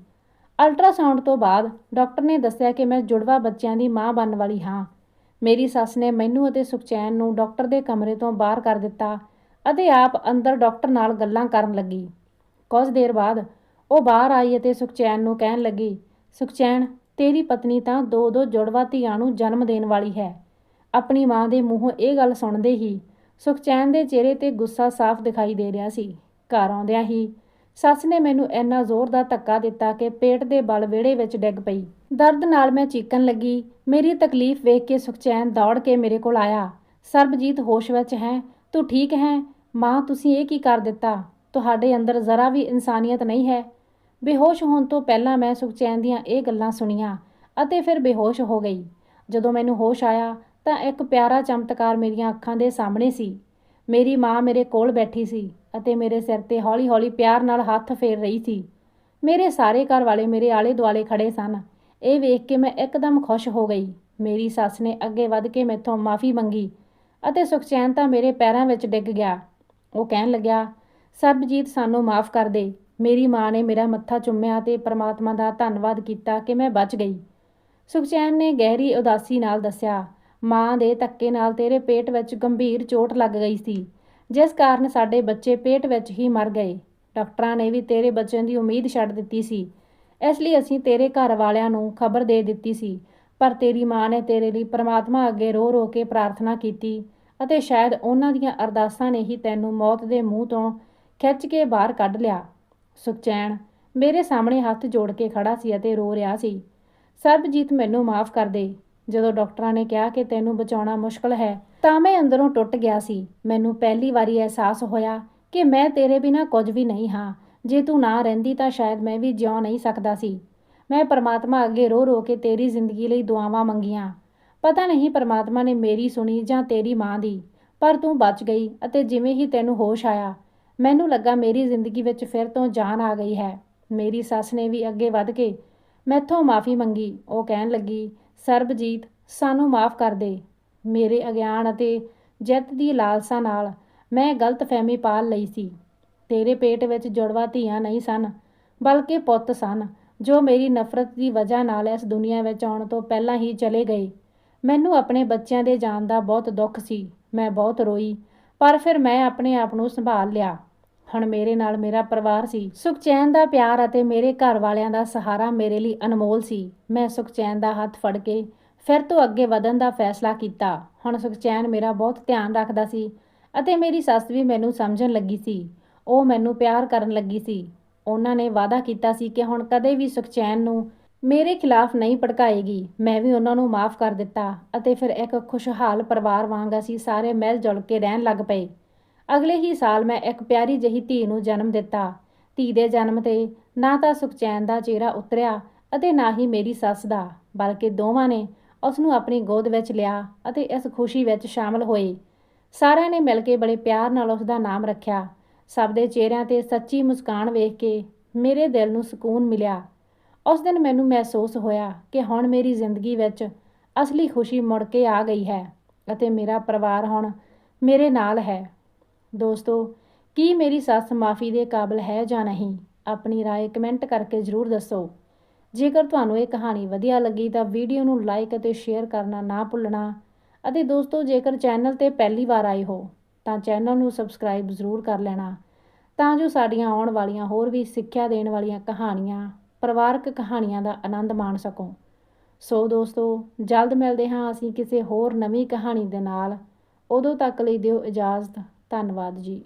ਅਲਟਰਾਸਾਊਂਡ ਤੋਂ ਬਾਅਦ ਡਾਕਟਰ ਨੇ ਦੱਸਿਆ ਕਿ ਮੈਂ ਜੁੜਵਾ ਬੱਚਿਆਂ ਦੀ ਮਾਂ ਬਣਨ ਵਾਲੀ ਹਾਂ। ਮੇਰੀ ਸੱਸ ਨੇ ਮੈਨੂੰ ਅਤੇ ਸੁਖਚੈਨ ਨੂੰ ਡਾਕਟਰ ਦੇ ਕਮਰੇ ਤੋਂ ਬਾਹਰ ਕਰ ਦਿੱਤਾ ਅਤੇ ਆਪ ਅੰਦਰ ਡਾਕਟਰ ਨਾਲ ਗੱਲਾਂ ਕਰਨ ਲੱਗੀ। ਕੁਝ ਦੇਰ ਬਾਅਦ ਉਹ ਬਾਹਰ ਆਈ ਅਤੇ ਸੁਖਚੈਨ ਨੂੰ ਕਹਿਣ ਲੱਗੀ, ਸੁਖਚੈਨ, ਤੇਰੀ ਪਤਨੀ ਤਾਂ ਦੋ ਦੋ ਜੁੜਵਾ ਧੀਆਂ ਨੂੰ ਜਨਮ ਦੇਣ ਵਾਲੀ ਹੈ। ਆਪਣੀ ਮਾਂ ਦੇ ਮੂੰਹੋਂ ਇਹ ਗੱਲ ਸੁਣਦੇ ਹੀ ਸੁਖਚੈਨ ਦੇ ਚਿਹਰੇ ਤੇ ਗੁੱਸਾ ਸਾਫ਼ ਦਿਖਾਈ ਦੇ ਰਿਹਾ ਸੀ। ਘਰ ਆਉਂਦਿਆਂ ਹੀ ਸੱਸ ਨੇ ਮੈਨੂੰ ਇੰਨਾ ਜ਼ੋਰ ਦਾ ਧੱਕਾ ਦਿੱਤਾ ਕਿ ਪੇਟ ਦੇ ਬਲ ਵਿਹੜੇ ਵਿੱਚ ਡਿੱਗ ਪਈ। ਦਰਦ ਨਾਲ ਮੈਂ ਚੀਕਣ ਲੱਗੀ। ਮੇਰੀ ਤਕਲੀਫ ਵੇਖ ਕੇ ਸੁਖਚੈਨ ਦੌੜ ਕੇ ਮੇਰੇ ਕੋਲ ਆਇਆ। ਸਰਬਜੀਤ, ਹੋਸ਼ ਵਿੱਚ ਹੈ? ਤੂੰ ਠੀਕ ਹੈ? ਮਾਂ, ਤੁਸੀਂ ਇਹ ਕੀ ਕਰ ਦਿੱਤਾ? ਤੁਹਾਡੇ ਅੰਦਰ ਜ਼ਰਾ ਵੀ ਇਨਸਾਨੀਅਤ ਨਹੀਂ ਹੈ? ਬੇਹੋਸ਼ ਹੋਣ ਤੋਂ ਪਹਿਲਾਂ ਮੈਂ ਸੁਖਚੈਨ ਦੀਆਂ ਇਹ ਗੱਲਾਂ ਸੁਣੀਆਂ ਅਤੇ ਫਿਰ ਬੇਹੋਸ਼ ਹੋ ਗਈ। ਜਦੋਂ ਮੈਨੂੰ ਹੋਸ਼ ਆਇਆ ਤਾਂ ਇੱਕ ਪਿਆਰਾ ਚਮਤਕਾਰ ਮੇਰੀਆਂ ਅੱਖਾਂ ਦੇ ਸਾਹਮਣੇ ਸੀ। ਮੇਰੀ ਮਾਂ ਮੇਰੇ ਕੋਲ ਬੈਠੀ ਸੀ ਅਤੇ ਮੇਰੇ ਸਿਰ ਤੇ ਹੌਲੀ-ਹੌਲੀ ਪਿਆਰ ਨਾਲ ਹੱਥ ਫੇਰ ਰਹੀ ਸੀ। ਮੇਰੇ ਸਾਰੇ ਘਰ ਵਾਲੇ ਮੇਰੇ ਆਲੇ ਦੁਆਲੇ ਖੜੇ ਸਨ। ਇਹ ਵੇਖ ਕੇ ਮੈਂ ਇੱਕਦਮ ਖੁਸ਼ ਹੋ ਗਈ। ਮੇਰੀ ਸੱਸ ਨੇ ਅੱਗੇ ਵੱਧ ਕੇ ਮੈਥੋਂ ਮਾਫੀ ਮੰਗੀ ਅਤੇ ਸੁਖਚੈਨ ਤਾਂ ਮੇਰੇ ਪੈਰਾਂ ਵਿੱਚ ਡਿੱਗ ਗਿਆ। ਉਹ ਕਹਿਣ ਲੱਗਿਆ, ਸਰਬਜੀਤ, ਸਾਨੂੰ ਮਾਫ ਕਰ ਦੇ। ਮੇਰੀ ਮਾਂ ਨੇ ਮੇਰਾ ਮੱਥਾ ਚੁੰਮਿਆ ਤੇ ਪ੍ਰਮਾਤਮਾ ਦਾ ਧੰਨਵਾਦ ਕੀਤਾ ਕਿ ਮੈਂ ਬਚ ਗਈ। ਸੁਖਚੈਨ ਨੇ ਗਹਿਰੀ ਉਦਾਸੀ ਨਾਲ ਦੱਸਿਆ, ਮਾਂ ਦੇ ਧੱਕੇ ਨਾਲ ਤੇਰੇ ਪੇਟ ਵਿੱਚ ਗੰਭੀਰ ਚੋਟ ਲੱਗ ਗਈ ਸੀ। ਜਿਸ ਕਾਰਨ ਸਾਡੇ ਬੱਚੇ ਪੇਟ ਵਿੱਚ ਹੀ ਮਰ ਗਏ। ਡਾਕਟਰਾਂ ਨੇ ਵੀ ਤੇਰੇ ਬੱਚਿਆਂ ਦੀ ਉਮੀਦ ਛੱਡ ਦਿੱਤੀ ਸੀ। ਇਸ ਲਈ ਅਸੀਂ ਤੇਰੇ ਘਰ ਵਾਲਿਆਂ ਨੂੰ ਖਬਰ ਦੇ ਦਿੱਤੀ ਸੀ। ਪਰ ਤੇਰੀ ਮਾਂ ਨੇ ਤੇਰੇ ਲਈ ਪ੍ਰਮਾਤਮਾ ਅੱਗੇ ਰੋ ਰੋ ਕੇ ਪ੍ਰਾਰਥਨਾ ਕੀਤੀ ਅਤੇ ਸ਼ਾਇਦ ਉਹਨਾਂ ਦੀਆਂ ਅਰਦਾਸਾਂ ਨੇ ਹੀ ਤੈਨੂੰ ਮੌਤ ਦੇ ਮੂੰਹ ਤੋਂ ਖਿੱਚ ਕੇ ਬਾਹਰ ਕੱਢ ਲਿਆ। ਸੁਖਚੈਨ ਮੇਰੇ ਸਾਹਮਣੇ ਹੱਥ ਜੋੜ ਕੇ ਖੜਾ ਸੀ ਅਤੇ ਰੋ ਰਿਹਾ ਸੀ। ਸਰਬਜੀਤ ਮੈਨੂੰ ਮਾਫ ਕਰ ਦੇ। ਜਦੋਂ ਡਾਕਟਰਾਂ ਨੇ ਕਿਹਾ ਕਿ ਤੈਨੂੰ ਬਚਾਉਣਾ ਮੁਸ਼ਕਲ ਹੈ, ਤਾਂ ਮੈਂ ਅੰਦਰੋਂ ਟੁੱਟ ਗਿਆ ਸੀ। ਮੈਨੂੰ ਪਹਿਲੀ ਵਾਰੀ ਅਹਿਸਾਸ ਹੋਇਆ ਕਿ ਮੈਂ ਤੇਰੇ ਬਿਨਾ ਕੁਝ ਵੀ ਨਹੀਂ ਹਾਂ। ਜੇ ਤੂੰ ਨਾ ਰਹਿੰਦੀ ਤਾਂ ਸ਼ਾਇਦ ਮੈਂ ਵੀ ਜਿਉ ਨਹੀਂ ਸਕਦਾ ਸੀ। ਮੈਂ ਪਰਮਾਤਮਾ ਅੱਗੇ ਰੋ ਰੋ ਕੇ ਤੇਰੀ ਜ਼ਿੰਦਗੀ ਲਈ ਦੁਆਵਾਂ ਮੰਗੀਆਂ। ਪਤਾ ਨਹੀਂ ਪਰਮਾਤਮਾ ਨੇ ਮੇਰੀ ਸੁਣੀ ਜਾਂ ਤੇਰੀ ਮਾਂ ਦੀ, ਪਰ ਤੂੰ ਬਚ ਗਈ ਅਤੇ ਜਿਵੇਂ ਹੀ ਤੈਨੂੰ ਹੋਸ਼ ਆਇਆ ਮੈਨੂੰ ਲੱਗਾ ਮੇਰੀ ਜ਼ਿੰਦਗੀ ਵਿੱਚ ਫਿਰ ਤੋਂ ਜਾਨ ਆ ਗਈ ਹੈ। ਮੇਰੀ ਸੱਸ ਨੇ ਵੀ ਅੱਗੇ ਵੱਧ ਕੇ ਮੈਥੋਂ ਮਾਫੀ ਮੰਗੀ। ਉਹ ਕਹਿਣ ਲੱਗੀ, ਸਰਬਜੀਤ, ਸਾਨੂੰ ਮਾਫ ਕਰ ਦੇ। ਮੇਰੇ ਅਗਿਆਨ ਅਤੇ ਜਿੱਤ ਦੀ ਲਾਲਸਾ ਨਾਲ ਮੈਂ ਗਲਤਫਹਿਮੀ ਪਾਲ ਲਈ ਸੀ। ਤੇਰੇ ਪੇਟ ਵਿੱਚ ਜੁੜਵਾ ਧੀਆਂ ਨਹੀਂ ਸਨ, ਬਲਕਿ ਪੁੱਤ ਸਨ, ਜੋ ਮੇਰੀ ਨਫ਼ਰਤ ਦੀ ਵਜ੍ਹਾ ਨਾਲ ਇਸ ਦੁਨੀਆ ਵਿੱਚ ਆਉਣ ਤੋਂ ਪਹਿਲਾਂ ਹੀ ਚਲੇ ਗਏ। ਮੈਨੂੰ ਆਪਣੇ ਬੱਚਿਆਂ ਦੇ ਜਾਣ ਦਾ ਬਹੁਤ ਦੁੱਖ ਸੀ। ਮੈਂ ਬਹੁਤ ਰੋਈ, ਪਰ ਫਿਰ ਮੈਂ ਆਪਣੇ ਆਪ ਨੂੰ ਸੰਭਾਲ ਲਿਆ। ਹੁਣ ਮੇਰੇ ਨਾਲ ਮੇਰਾ ਪਰਿਵਾਰ ਸੀ। ਸੁਖਚੈਨ ਦਾ ਪਿਆਰ ਅਤੇ ਮੇਰੇ ਘਰ ਵਾਲਿਆਂ ਦਾ ਸਹਾਰਾ ਮੇਰੇ ਲਈ ਅਨਮੋਲ ਸੀ। ਮੈਂ ਸੁਖਚੈਨ ਦਾ ਹੱਥ ਫੜ ਕੇ ਫਿਰ ਤੋਂ ਅੱਗੇ ਵਧਣ ਦਾ ਫੈਸਲਾ ਕੀਤਾ। ਹੁਣ ਸੁਖਚੈਨ ਮੇਰਾ ਬਹੁਤ ਧਿਆਨ ਰੱਖਦਾ ਸੀ ਅਤੇ ਮੇਰੀ ਸੱਸ ਵੀ ਮੈਨੂੰ ਸਮਝਣ ਲੱਗੀ ਸੀ। ਉਹ ਮੈਨੂੰ ਪਿਆਰ ਕਰਨ ਲੱਗੀ ਸੀ। ਉਹਨਾਂ ਨੇ ਵਾਅਦਾ ਕੀਤਾ ਸੀ ਕਿ ਹੁਣ ਕਦੇ ਵੀ ਸੁਖਚੈਨ ਨੂੰ ਮੇਰੇ ਖਿਲਾਫ ਨਹੀਂ ਭੜਕਾਏਗੀ। ਮੈਂ ਵੀ ਉਹਨਾਂ ਨੂੰ ਮਾਫ ਕਰ ਦਿੱਤਾ ਅਤੇ ਫਿਰ ਇੱਕ ਖੁਸ਼ਹਾਲ ਪਰਿਵਾਰ ਵਾਂਗ ਅਸੀਂ ਸਾਰੇ ਮਿਲ ਜੁਲ ਕੇ ਰਹਿਣ ਲੱਗ ਪਏ। ਅਗਲੇ ਹੀ ਸਾਲ ਮੈਂ ਇੱਕ ਪਿਆਰੀ ਜਹੀ ਧੀ ਨੂੰ ਜਨਮ ਦਿੱਤਾ। ਧੀ ਦੇ ਜਨਮ ਤੇ ਨਾ ਤਾਂ ਸੁਖਚੈਨ ਦਾ ਚਿਹਰਾ ਉਤਰਿਆ ਅਤੇ ਨਾ ਹੀ ਮੇਰੀ ਸੱਸ ਦਾ, ਬਲਕਿ ਦੋਵਾਂ ਨੇ ਉਸ ਨੂੰ ਆਪਣੀ ਗੋਦ ਵਿੱਚ ਲਿਆ ਅਤੇ ਇਸ ਖੁਸ਼ੀ ਵਿੱਚ ਸ਼ਾਮਲ ਹੋਏ। ਸਾਰਿਆਂ ਨੇ ਮਿਲ ਕੇ ਬੜੇ ਪਿਆਰ ਨਾਲ ਉਸ ਦਾ ਨਾਮ ਰੱਖਿਆ। ਸਭ ਦੇ ਚਿਹਰਿਆਂ ਤੇ ਸੱਚੀ ਮੁਸਕਾਨ ਵੇਖ ਕੇ ਮੇਰੇ ਦਿਲ ਨੂੰ ਸਕੂਨ ਮਿਲਿਆ। ਉਸ ਦਿਨ ਮੈਨੂੰ ਮਹਿਸੂਸ ਹੋਇਆ ਕਿ ਹੁਣ ਮੇਰੀ ਜ਼ਿੰਦਗੀ ਵਿੱਚ ਅਸਲੀ ਖੁਸ਼ੀ ਮੁੜ ਕੇ ਆ ਗਈ ਹੈ ਅਤੇ ਮੇਰਾ ਪਰਿਵਾਰ ਹੁਣ ਮੇਰੇ ਨਾਲ ਹੈ। ਦੋਸਤੋ ਕੀ ਮੇਰੀ ਸੱਸ ਮਾਫੀ ਦੇ ਕਾਬਿਲ ਹੈ ਜਾਂ ਨਹੀਂ ਆਪਣੀ رائے ਕਮੈਂਟ ਕਰਕੇ ਜ਼ਰੂਰ ਦੱਸੋ ਜੇਕਰ ਤੁਹਾਨੂੰ ਇਹ ਕਹਾਣੀ ਵਧੀਆ ਲੱਗੀ ਤਾਂ ਵੀਡੀਓ ਨੂੰ ਲਾਈਕ ਅਤੇ ਸ਼ੇਅਰ ਕਰਨਾ ਨਾ ਭੁੱਲਣਾ ਅਤੇ ਦੋਸਤੋ ਜੇਕਰ ਚੈਨਲ ਤੇ ਪਹਿਲੀ ਵਾਰ ਆਏ ਹੋ ਤਾਂ ਚੈਨਲ ਨੂੰ ਸਬਸਕ੍ਰਾਈਬ ਜ਼ਰੂਰ ਕਰ ਲੈਣਾ ਤਾਂ ਜੋ ਸਾਡੀਆਂ ਆਉਣ ਵਾਲੀਆਂ ਹੋਰ ਵੀ ਸਿੱਖਿਆ ਦੇਣ ਵਾਲੀਆਂ ਕਹਾਣੀਆਂ ਪਰਿਵਾਰਕ ਕਹਾਣੀਆਂ ਦਾ ਆਨੰਦ ਮਾਣ ਸਕੋ ਸੋ ਦੋਸਤੋ ਜਲਦ ਮਿਲਦੇ ਹਾਂ ਅਸੀਂ ਕਿਸੇ ਹੋਰ ਨਵੀਂ ਕਹਾਣੀ ਦੇ ਨਾਲ ਉਦੋਂ ਤੱਕ ਲਈ ਦਿਓ ਇਜਾਜ਼ਤ ਧੰਨਵਾਦ ਜੀ।